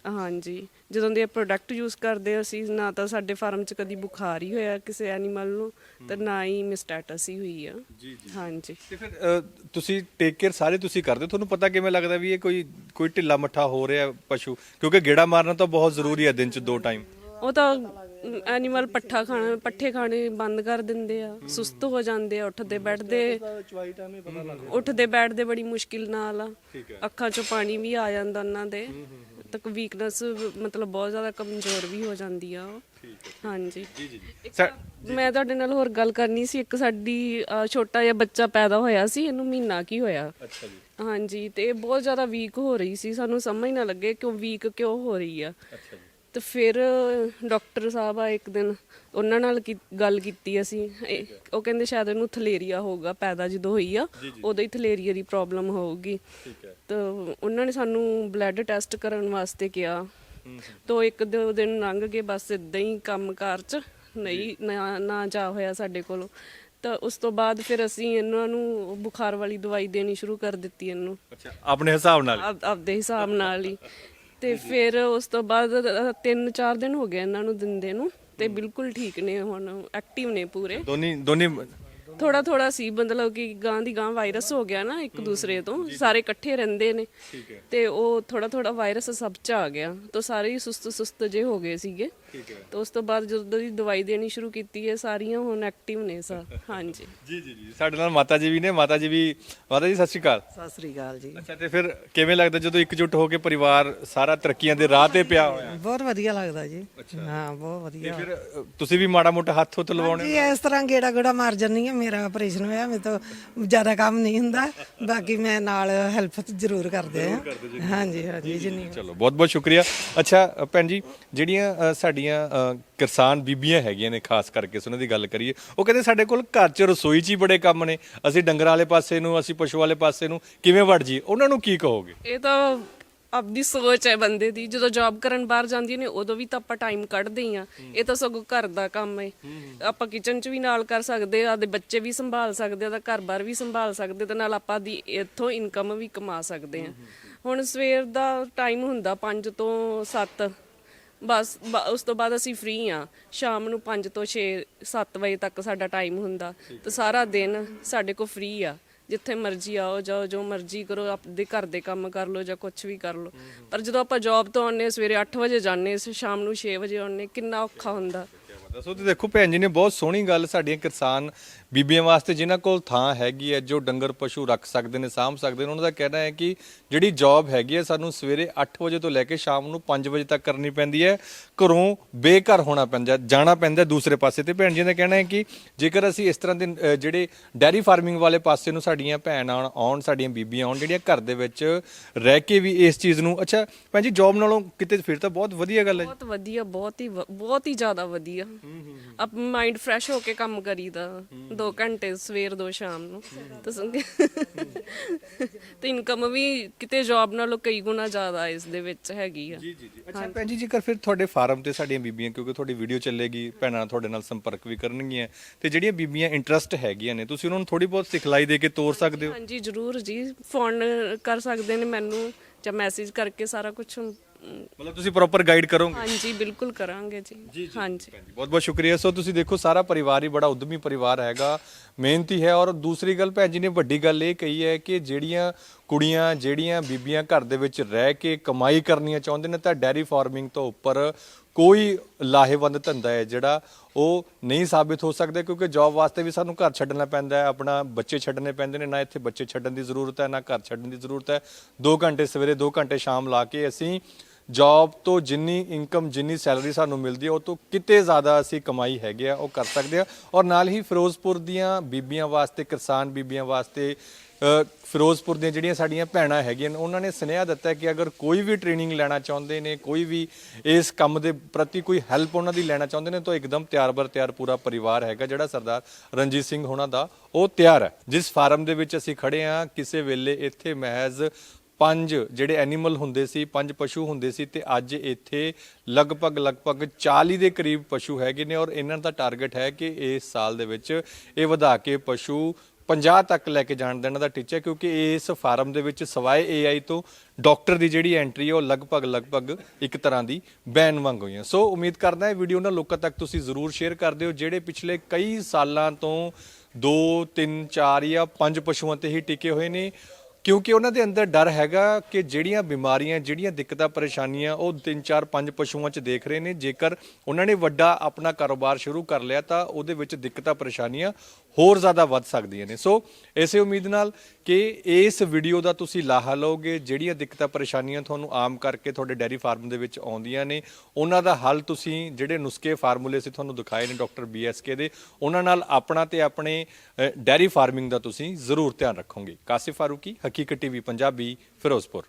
ਹਾਂਜੀ। ਜਦੋਂ ਦੇ ਪ੍ਰੋਡਕਟ ਯੂਜ਼ ਕਰਦੇ ਅਸੀਂ ਨਾ ਤਾਂ ਸਾਡੇ ਫਾਰਮ 'ਚ ਕਦੀ ਬੁਖਾਰ ਹੀ ਹੋਇਆ ਕਿਸੇ ਐਨੀਮਲ ਨੂੰ ਤੇ ਨਾ ਹੀ ਮਿਸਟੈਟਸ ਹੀ ਹੋਈ ਆ। ਹਾਂਜੀ। ਤੇ ਫਿਰ ਅ, ਤੁਸੀਂ ਟੇਕ ਕੇਅਰ ਸਾਰੇ ਤੁਸੀਂ ਕਰਦੇ ਹੋ? ਤੁਹਾਨੂੰ ਪਤਾ ਕਿਵੇਂ ਲੱਗਦਾ ਵੀ ਇਹ ਕੋਈ ਕੋਈ ਢਿੱਲਾ ਮੱਠਾ ਹੋ ਰਿਹਾ ਪਸ਼ੂ? ਕਿਉਂਕਿ ਗੇੜਾ ਮਾਰਨਾ ਤਾਂ ਬਹੁਤ ਜ਼ਰੂਰੀ ਹੈ ਦਿਨ 'ਚ ਦੋ ਟਾਈਮ ਉਹ ਤਾਂ ਐਨੀਮਲ ਪੱਠਾ ਖਾਣਾ ਪੱਠੇ ਖਾਣੇ ਬੰਦ ਕਰ ਦਿੰਦੇ ਆ ਸੁਸਤ ਹੋ ਜਾਂਦੇ ਆ ਉੱਠਦੇ ਬੈਠਦੇ। ਉੱਠਦੇ ਬੈਠਦੇ ਬੜੀ ਮੁਸ਼ਕਿਲ ਨਾਲ ਆ। ਅੱਖਾਂ 'ਚੋਂ ਪਾਣੀ ਵੀ ਆ ਜਾਂਦਾ ਉਹਨਾਂ ਦੇ। ਤੱਕ ਵੀਕਨੈਸ ਮਤਲਬ ਬਹੁਤ ਜ਼ਿਆਦਾ ਕਮਜ਼ੋਰ ਵੀ ਹੋ ਜਾਂਦੀ ਆ ਹਾਂਜੀ। ਜੀ ਜੀ ਮੈਂ ਤੁਹਾਡੇ ਨਾਲ ਹੋਰ ਗੱਲ ਕਰਨੀ ਸੀ ਇੱਕ ਸਾਡੀ ਛੋਟਾ ਜਿਹਾ ਬੱਚਾ ਪੈਦਾ ਹੋਇਆ ਸੀ ਇਹਨੂੰ ਮਹੀਨਾ ਕੀ ਹੋਇਆ? ਅੱਛਾ ਜੀ। ਹਾਂਜੀ ਤੇ ਇਹ ਬਹੁਤ ਜ਼ਿਆਦਾ ਵੀਕ ਹੋ ਰਹੀ ਸੀ ਸਾਨੂੰ ਸਮਝ ਨਾ ਲੱਗੇ ਕਿਉਂ ਵੀਕ ਕਿਉਂ ਹੋ ਰਹੀ ਆ। ਅੱਛਾ ਜੀ। ਤੇ ਫਿਰ ਡਾਕਟਰ ਸਾਹਿਬ ਆ ਇੱਕ ਦਿਨ ਉਹਨਾਂ ਨਾਲ ਕੀ- ਗੱਲ ਕੀਤੀ ਅਸੀਂ। ਇਹ- ਉਹ ਕਹਿੰਦੇ ਸ਼ਾਇਦ ਇਹਨੂੰ ਥਲੇਰੀਆ ਹੋਊਗਾ ਪੈਦਾ ਜਦੋਂ ਹੋਈ ਆ ਉਦੋਂ ਹੀ ਥਲੇਰੀਆ ਦੀ ਪ੍ਰੋਬਲਮ ਹੋਊਗੀ। ਠੀਕ ਹੈ। ਤਾਂ ਉਹਨਾਂ ਨੇ ਸਾਨੂੰ ਬਲੱਡ ਟੈਸਟ ਕਰਨ ਵਾਸਤੇ ਕਿਹਾ। ਤੋਂ ਇੱਕ ਦੋ ਦਿਨ ਲੰਘ ਗਏ ਬਸ ਇਦਾਂ ਹੀ ਕੰਮਕਾਰ ਚ ਨਹੀਂ ਨਾ ਨਾ ਜਾ ਹੋਇਆ ਸਾਡੇ ਕੋਲੋਂ। ਤਾਂ ਉਸ ਤੋਂ ਬਾਅਦ ਫਿਰ ਅਸੀਂ ਇਹਨਾਂ ਨੂੰ ਬੁਖਾਰ ਵਾਲੀ ਦਵਾਈ ਦੇਣੀ ਸ਼ੁਰੂ ਕਰ ਦਿੱਤੀ ਇਹਨੂੰ। ਅੱਛਾ ਆਪਣੇ ਹਿਸਾਬ ਨਾਲ ਆਪ ਆਪਦੇ ਹਿਸਾਬ ਨਾਲ ਹੀ। ਤੇ ਫਿਰ ਉਸ ਤੋਂ ਬਾਅਦ 3-4 ਦਿਨ ਹੋ ਗਏ ਇਹਨਾਂ ਨੂੰ ਦਿੰਦੇ ਨੂੰ ਤੇ ਬਿਲਕੁਲ ਠੀਕ ਨੇ ਹੁਣ ਐਕਟਿਵ ਨੇ ਪੂਰੇ। ਦੋਨੀ ਦੋਨੀ ਥੋੜਾ ਥੋੜਾ ਸੀ ਮਤਲਬ ਕਿ ਗਾਂ ਦੀ ਗਾਂ ਵਾਇਰਸ ਹੋ ਗਿਆ ਨਾ ਇੱਕ ਦੂਸਰੇ ਤੋਂ ਸਾਰੇ ਇਕੱਠੇ ਰਹਿੰਦੇ ਨੇ। ਤੇ ਉਹ ਥੋੜਾ ਥੋੜਾ ਵਾਇਰਸ ਸਭ ਚ ਆ ਗਿਆ ਤਾਂ ਸਾਰੇ ਹੀ ਸੁਸਤ ਸੁਸਤ ਜੇ ਹੋ ਗਏ ਸੀਗੇ। ਤਾਂ ਉਸ ਤੋਂ ਬਾਅਦ ਜਦੋਂ ਦੀ ਦਵਾਈ ਦੇਣੀ ਸ਼ੁਰੂ ਕੀਤੀ ਹੈ ਸਾਰੀਆਂ ਹੁਣ ਐਕਟਿਵ ਨੇ ਸਾ *laughs* ਹਾਂਜੀ। ਜੀ ਜੀ ਜੀ। ਸਾਡੇ ਨਾਲ ਮਾਤਾ ਜੀ ਵੀ ਨੇ। ਮਾਤਾ ਜੀ ਵੀ ਮਾਤਾ ਜੀ ਸਤਿ ਸ਼੍ਰੀ ਅਕਾਲ। ਸਤਿ ਸ੍ਰੀ ਅਕਾਲ ਜੀ। ਅੱਛਾ ਤੇ ਫਿਰ ਕਿਵੇਂ ਲੱਗਦਾ ਜਦੋਂ ਇਕਜੁੱਟ ਹੋ ਕੇ ਪਰਿਵਾਰ ਸਾਰਾ ਤਰੱਕੀਆਂ ਦੇ ਰਾਹ ਤੇ ਪਿਆ ਹੋਇਆ? ਬਹੁਤ ਵਧੀਆ ਲੱਗਦਾ ਜੀ। ਹਾਂ ਬਹੁਤ ਤੇ ਵਧੀਆ। ਫਿਰ ਅ, ਤੁਸੀਂ ਵੀ ਮਾੜਾ ਮੋਟਾ ਹੱਥ ਹੁੱਥ ਲਵਾਉਣੇ ਜੀ ਇਸ ਤਰ੍ਹਾਂ ਗੇੜਾ ਗੇੜਾ ਮਾਰ ਜੰਨੀ ਹੈ। ਮੇਰਾ ਆਪਰੇਸ਼ਨ ਹੋਇਆ ਮੇਰੇ ਤੋਂ ਜ਼ਿਆਦਾ ਕੰਮ ਨਹੀਂ ਹੁੰਦਾ। ਬਾਕੀ ਮੈਂ ਨਾਲ ਹੈਲਪ ਜ਼ਰੂਰ ਕਰਦੇ ਆ ਹਾਂਜੀ ਹਾਂਜੀ ਜਿੰਨੀ ਚਲੋ ਬਹੁਤ ਬਹੁਤ ਸ਼ੁਕਰੀਆ। ਅੱਛਾ ਅ, ਭੈਣ ਜੀ ਜਿਹੜੀਆਂ ਅ, ਸਾਡੀਆਂ ਅ, ਕਿਸਾਨ ਬੀਬੀਆਂ ਹੈਗੀਆਂ ਨੇ ਖਾਸ ਕਰਕੇ ਅਸੀਂ ਉਹਨਾਂ ਦੀ ਗੱਲ ਕਰੀਏ। ਉਹ ਕਹਿੰਦੇ ਸਾਡੇ ਕੋਲ ਘਰ 'ਚ ਰਸੋਈ 'ਚ ਹੀ ਬੜੇ ਕੰਮ ਨੇ। ਅਸੀਂ ਡੰਗਰਾਂ ਵਾਲੇ ਪਾਸੇ ਨੂੰ ਅਸੀਂ ਪਸ਼ੂ ਵਾਲੇ ਪਾਸੇ ਨੂੰ ਕਿਵੇਂ ਵੜ ਜੀ ਉਹਨਾਂ ਨੂੰ ਕੀ ਕਹੋਗੇ? ਇਹ ਤਾਂ ਆਪਦੀ ਸੋਚ ਹੈ ਬੰਦੇ ਦੀ। ਜਦੋਂ ਜੌਬ ਕਰਨ ਬਾਹਰ ਜਾਂਦੀ ਨੇ ਉਦੋਂ ਵੀ ਤਾਂ ਆਪਾਂ ਟਾਈਮ ਕੱਢਦੇ ਹੀ ਆ ਇਹ ਤਾਂ ਸਗੋਂ ਘਰ ਦਾ ਕੰਮ ਹੈ। ਆਪਾਂ ਕਿਚਨ 'ਚ ਵੀ ਨਾਲ ਕਰ ਸਕਦੇ ਆ ਆਦੇ ਬੱਚੇ ਵੀ ਸੰਭਾਲ ਸਕਦੇ ਆ ਤਾਂ ਘਰ-ਬਾਰ ਵੀ ਸੰਭਾਲ ਸਕਦੇ ਤੇ ਨਾਲ ਆਪਾਂ ਦੀ ਇੱਥੋਂ ਇਨਕਮ ਵੀ ਕਮਾ ਸਕਦੇ ਆ ਹੁਣ ਸਵੇਰ ਦਾ ਟਾਈਮ ਹੁੰਦਾ 5 ਤੋਂ 7 ਬਸ ਬ- ਉਸ ਤੋਂ ਬਾਅਦ ਅਸੀਂ ਫ੍ਰੀ ਆ ਸ਼ਾਮ ਨੂੰ 5 ਤੋਂ 6 7 ਵਜੇ ਤੱਕ ਸਾਡਾ ਟਾਈਮ ਹੁੰਦਾ। ਤੇ ਸਾਰਾ ਦਿਨ ਸਾਡੇ ਕੋਲ ਫ੍ਰੀ ਆ। ਜਿੱਥੇ ਮਰਜ਼ੀ ਆਓ ਜਾਓ ਜੋ ਮਰਜ਼ੀ ਕਰੋ ਆਪਦੇ ਘਰ ਦੇ ਕੰਮ ਕਰ ਲਓ ਜਾਂ ਕੁਝ ਵੀ ਕਰ ਲਓ। ਪਰ ਜਦੋਂ ਆਪਾਂ ਜੌਬ ਤੋਂ ਆਉਂਦੇ ਸਵੇਰੇ 8 ਵਜੇ ਜਾਂਦੇ ਸ਼ਾਮ ਨੂੰ 6 ਵਜੇ ਆਉਂਦੇ ਕਿੰਨਾ ਔਖਾ ਹੁੰਦਾ। ਦੱਸੋ ਤੇ ਦੇਖੋ ਭੈਣ ਜੀ ਨੇ ਬਹੁਤ ਸੋਹਣੀ ਗੱਲ ਸਾਡੀਆਂ ਕਿਸਾਨ ਬੀਬੀਆਂ ਵਾਸਤੇ ਜਿਨ੍ਹਾਂ ਕੋਲ ਥਾਂ ਹੈਗੀ ਹੈ ਜੋ ਡੰਗਰ ਪਸ਼ੂ ਰੱਖ ਸਕਦੇ ਨੇ ਸਾਂਭ ਸਕਦੇ ਨੇ। ਉਹਨਾਂ ਦਾ ਕਹਿਣਾ ਹੈ ਕਿ ਜਿਹੜੀ ਜੌਬ ਹੈਗੀ ਹੈ, ਸਾਨੂੰ ਸਵੇਰੇ 8 ਵਜੇ ਤੋਂ ਲੈ ਕੇ ਸ਼ਾਮ ਨੂੰ 5 ਵਜੇ ਤੱਕ ਕਰਨੀ ਪੈਂਦੀ ਹੈ। ਘਰੋਂ ਬੇਘਰ ਹੋਣਾ ਪੈਂਦਾ ਜਾਣਾ ਪੈਂਦਾ ਦੂਸਰੇ ਪਾਸੇ ਤੇ। ਭੈਣ ਜੀ ਦਾ ਕਹਿਣਾ ਹੈ ਕਿ ਜੇਕਰ ਅਸੀਂ ਇਸ ਤਰ੍ਹਾਂ ਦੇ ਜਿਹੜੇ ਡੈਰੀ ਫਾਰਮਿੰਗ ਵਾਲੇ ਪਾਸੇ ਨੂੰ ਸਾਡੀਆਂ ਭੈਣਾਂ ਆਉਣ ਸਾਡੀਆਂ ਬੀਬੀਆਂ ਆਉਣ, ਜਿਹੜੀਆਂ ਘਰ ਦੇ ਵਿੱਚ ਰਹਿ ਕੇ ਵੀ ਇਸ ਚੀਜ਼ ਨੂੰ, ਅੱਛਾ, ਭੈਣ ਜੀ ਜੌਬ ਨਾਲੋਂ ਕਿਤੇ ਫਿਰ ਤਾਂ ਬਹੁਤ ਵਧੀਆ ਗੱਲ ਹੈ। ਬਹੁਤ ਵਧੀਆ, ਬਹੁਤ ਹੀ ਬਹੁਤ ਹੀ ਜ਼ਿਆਦਾ ਵਧੀਆ। ਅਪ ਮਾਈਂਡ ਫਰੈਸ਼ ਹੋ ਕੇ ਕੰਮ ਕਰੀਦਾ 2 ਘੰਟੇ ਸਵੇਰ, ਦੋ ਸ਼ਾਮ ਨੂੰ। *laughs* ਤੇ ਇਨਕਮ ਵੀ ਕਿਤੇ ਜੌਬ ਨਾਲੋਂ ਕਈ ਗੁਣਾ ਜ਼ਿਆਦਾ ਇਸ ਦੇ ਵਿੱਚ ਹੈਗੀ ਆ। ਜੀ ਜੀ ਜੀ। ਅੱਛਾ ਭੈਣ ਜੀ ਜੇਕਰ ਫਿਰ ਤੁਹਾਡੇ ਫਾਰਮ ਤੇ ਸਾਡੀਆਂ ਬੀਬੀਆਂ ਕਿਉਂਕਿ ਤੁਹਾਡੀ ਵੀਡੀਓ ਚੱਲੇਗੀ ਭੈਣਾਂ ਤੁਹਾਡੇ ਨਾਲ ਸੰਪਰਕ ਵੀ ਕਰਨਗੀਆਂ ਤੇ ਜਿਹੜੀਆਂ ਬੀਬੀਆਂ ਇੰਟਰਸਟ ਹੈਗੀਆਂ ਨੇ ਤੁਸੀਂ ਉਹਨਾਂ ਨੂੰ ਥੋੜੀ ਬਹੁਤ ਸਿਖਲਾਈ ਦੇ ਕੇ ਤੋਰ ਸਕਦੇ ਹੋ? ਹਾਂਜੀ ਜ਼ਰੂਰ ਜੀ। ਫੋਨ ਕਰ ਸਕਦੇ ਨੇ ਮੈਨੂੰ ਜਾਂ ਮੈਸੇਜ ਕਰਕੇ ਸਾਰਾ ਕੁਝ ਮਤਲਬ ਤੁਸੀਂ ਪ੍ਰੋਪਰ ਗਾਈਡ ਕਰੋਗੇ? ਹਾਂਜੀ ਬਿਲਕੁਲ ਕਰਾਂਗੇ ਜੀ। ਹਾਂਜੀ। ਬਹੁਤ ਬਹੁਤ ਸ਼ੁਕਰੀਆ। ਸੋ ਤੁਸੀਂ ਦੇਖੋ ਸਾਰਾ ਪਰਿਵਾਰ ਹੀ ਬੜਾ ਉਦਮੀ ਪਰਿਵਾਰ ਹੈਗਾ। ਮਿਹਨਤੀ ਹੈ ਔਰ ਦੂਸਰੀ ਗੱਲ ਭੈਣ ਜੀ ਨੇ ਵੱਡੀ ਗੱਲ ਇਹ ਕਹੀ ਹੈ ਕਿ ਜਿਹੜੀਆਂ ਕੁੜੀਆਂ ਜਿਹੜੀਆਂ ਬੀਬੀਆਂ ਘਰ ਦੇ ਵਿੱਚ ਰਹਿ ਕੇ ਕਮਾਈ ਕਰਨੀਆਂ ਚਾਹੁੰਦੇ ਨੇ ਤਾਂ ਡੈਰੀ ਫਾਰਮਿੰਗ ਤੋਂ ਉੱਪਰ ਕੋਈ ਲਾਹੇਵੰਦ ਧੰਦਾ ਹੈ ਜਿਹੜਾ ਉਹ ਨਹੀਂ ਸਾਬਿਤ ਹੋ ਸਕਦਾ ਕਿਉਂਕਿ ਜੌਬ ਵਾਸਤੇ ਵੀ ਸਾਨੂੰ ਘਰ ਛੱਡਣਾ ਪੈਂਦਾ ਹੈ ਆਪਣਾ ਬੱਚੇ ਛੱਡਣੇ ਪੈਂਦੇ ਨੇ। ਨਾ ਇੱਥੇ ਬੱਚੇ ਛੱਡਣ ਦੀ ਜ਼ਰੂਰਤ ਹੈ ਨਾ ਘਰ ਛੱਡਣ ਦੀ ਜ਼ਰੂਰਤ ਹੈ। 2 ਘੰਟੇ ਸਵੇਰੇ 2 ਘੰਟੇ ਸ਼ਾਮ ਲਾ ਕੇ ਅਸੀਂ ਜੌਬ ਤੋਂ ਜਿੰਨੀ ਇਨਕਮ ਜਿੰਨੀ ਸੈਲਰੀ ਸਾਨੂੰ ਮਿਲਦੀ ਹੈ, ਉਹ ਤੋਂ ਕਿਤੇ ਜ਼ਿਆਦਾ ਅਸੀਂ ਕਮਾਈ ਹੈਗੇ ਆ, ਉਹ ਕਰ ਸਕਦੇ ਆ। ਔਰ ਨਾਲ ਹੀ ਫਿਰੋਜ਼ਪੁਰ ਦੀਆਂ ਬੀਬੀਆਂ ਵਾਸਤੇ, ਕਿਸਾਨ ਬੀਬੀਆਂ ਵਾਸਤੇ ਫਿਰੋਜ਼ਪੁਰ ਦੀਆਂ ਜਿਹੜੀਆਂ ਸਾਡੀਆਂ ਭੈਣਾਂ ਹੈਗੀਆਂ ਨੇ, ਉਹਨਾਂ ਨੇ ਸੁਨੇਹਾ ਦਿੱਤਾ ਕਿ ਅਗਰ ਕੋਈ ਵੀ ਟ੍ਰੇਨਿੰਗ ਲੈਣਾ ਚਾਹੁੰਦੇ ਨੇ, ਕੋਈ ਵੀ ਇਸ ਕੰਮ ਦੇ ਪ੍ਰਤੀ ਕੋਈ ਹੈਲਪ ਉਹਨਾਂ ਦੀ ਲੈਣਾ ਚਾਹੁੰਦੇ ਨੇ, ਤਾਂ ਇੱਕਦਮ ਤਿਆਰ ਬਰ ਤਿਆਰ ਪੂਰਾ ਪਰਿਵਾਰ ਹੈਗਾ ਜਿਹੜਾ ਸਰਦਾਰ ਰਣਜੀਤ ਸਿੰਘ ਹੋਣਾ ਦਾ, ਉਹ ਤਿਆਰ ਹੈ। ਜਿਸ ਫਾਰਮ ਦੇ ਵਿੱਚ ਅਸੀਂ ਖੜੇ ਆ ਕਿਸੇ ਵੇਲੇ ਇੱਥੇ ਮਹਿਜ਼ ਪੰਜ ਜਿਹੜੇ ਐਨੀਮਲ ਹੁੰਦੇ ਸੀ, ਪੰਜ ਪਸ਼ੂ ਹੁੰਦੇ ਸੀ ਤੇ ਅੱਜ ਇੱਥੇ ਲਗਭਗ ਲਗਭਗ 40 ਦੇ ਕਰੀਬ ਪਸ਼ੂ ਹੈਗੇ ਨੇ ਔਰ ਇਹਨਾਂ ਦਾ ਟਾਰਗੇਟ ਹੈ ਕਿ ਇਸ ਸਾਲ ਦੇ ਵਿੱਚ ਇਹ ਵਧਾ ਕੇ ਪਸ਼ੂ 50 ਤੱਕ ਲੈ ਕੇ ਜਾਣ ਦਾ ਦਾ ਟੀਚਾ ਕਿਉਂਕਿ ਇਸ ਫਾਰਮ ਦੇ ਵਿੱਚ ਸਵਾਏ AI ਤੋਂ ਡਾਕਟਰ ਦੀ ਜਿਹੜੀ ਐਂਟਰੀ ਹੈ ਉਹ ਲਗਭਗ ਲਗਭਗ ਇੱਕ ਤਰ੍ਹਾਂ ਦੀ ਬੈਨ ਵਾਂਗ ਹੋਈ ਹੈ। ਸੋ ਉਮੀਦ ਕਰਦਾ ਇਹ ਵੀਡੀਓ ਨਾ ਲੋਕਾਂ ਤੱਕ ਤੁਸੀਂ ਜ਼ਰੂਰ ਸ਼ੇਅਰ ਕਰ ਦਿਓ, ਜਿਹੜੇ ਪਿਛਲੇ ਕਈ ਸਾਲਾਂ ਤੋਂ 2 3 4 ਜਾਂ 5 ਪਸ਼ੂਆਂ ਤੇ ਹੀ ਟਿਕੇ ਹੋਏ ਨੇ। ਕਿਉਂਕਿ ਉਹਨਾਂ ਦੇ ਅੰਦਰ ਡਰ ਹੈਗਾ ਕਿ ਜਿਹੜੀਆਂ ਬਿਮਾਰੀਆਂ, ਜਿਹੜੀਆਂ ਦਿੱਕਤਾਂ, ਪਰੇਸ਼ਾਨੀਆਂ ਉਹ 3 4 5 ਪਸ਼ੂਆਂ 'ਚ ਦੇਖ ਰਹੇ ਨੇ। ਜੇਕਰ ਉਹਨਾਂ ਨੇ ਵੱਡਾ ਆਪਣਾ ਕਾਰੋਬਾਰ ਸ਼ੁਰੂ ਕਰ ਲਿਆ ਤਾਂ ਉਹਦੇ ਵਿੱਚ ਦਿੱਕਤਾਂ, ਪਰੇਸ਼ਾਨੀਆਂ ਹੋਰ ਜ਼ਿਆਦਾ ਵੱਧ ਸਕਦੀਆਂ ਨੇ। ਸੋ ਇਸੇ ਉਮੀਦ ਨਾਲ ਕਿ ਇਸ ਵੀਡੀਓ ਦਾ ਤੁਸੀਂ ਲਾਹਾ ਲਓਗੇ ਜਿਹੜੀਆਂ ਦਿੱਕਤਾਂ ਪਰੇਸ਼ਾਨੀਆਂ ਤੁਹਾਨੂੰ ਆਮ ਕਰਕੇ ਤੁਹਾਡੇ ਡੈਰੀ ਫਾਰਮ ਦੇ ਵਿੱਚ ਆਉਂਦੀਆਂ ਨੇ ਉਹਨਾਂ ਦਾ ਹੱਲ ਤੁਸੀਂ ਜਿਹੜੇ ਨੁਸਖੇ ਫਾਰਮੂਲੇ ਸੀ ਤੁਹਾਨੂੰ ਦਿਖਾਏ ਨੇ ਡਾਕਟਰ ਬੀਐਸਕੇ ਦੇ ਉਹਨਾਂ ਨਾਲ ਆਪਣਾ ਤੇ ਆਪਣੇ ਅ, ਡੈਰੀ ਫਾਰਮਿੰਗ ਦਾ ਤੁਸੀਂ ਜ਼ਰੂਰ ਧਿਆਨ ਰੱਖੋਗੇ। ਕਾਸਿਫ ਫਾਰੂਕੀ ਹਕੀਕਤ ਟੀਵੀ ਪੰਜਾਬੀ ਫਿਰੋਜ਼ਪੁਰ।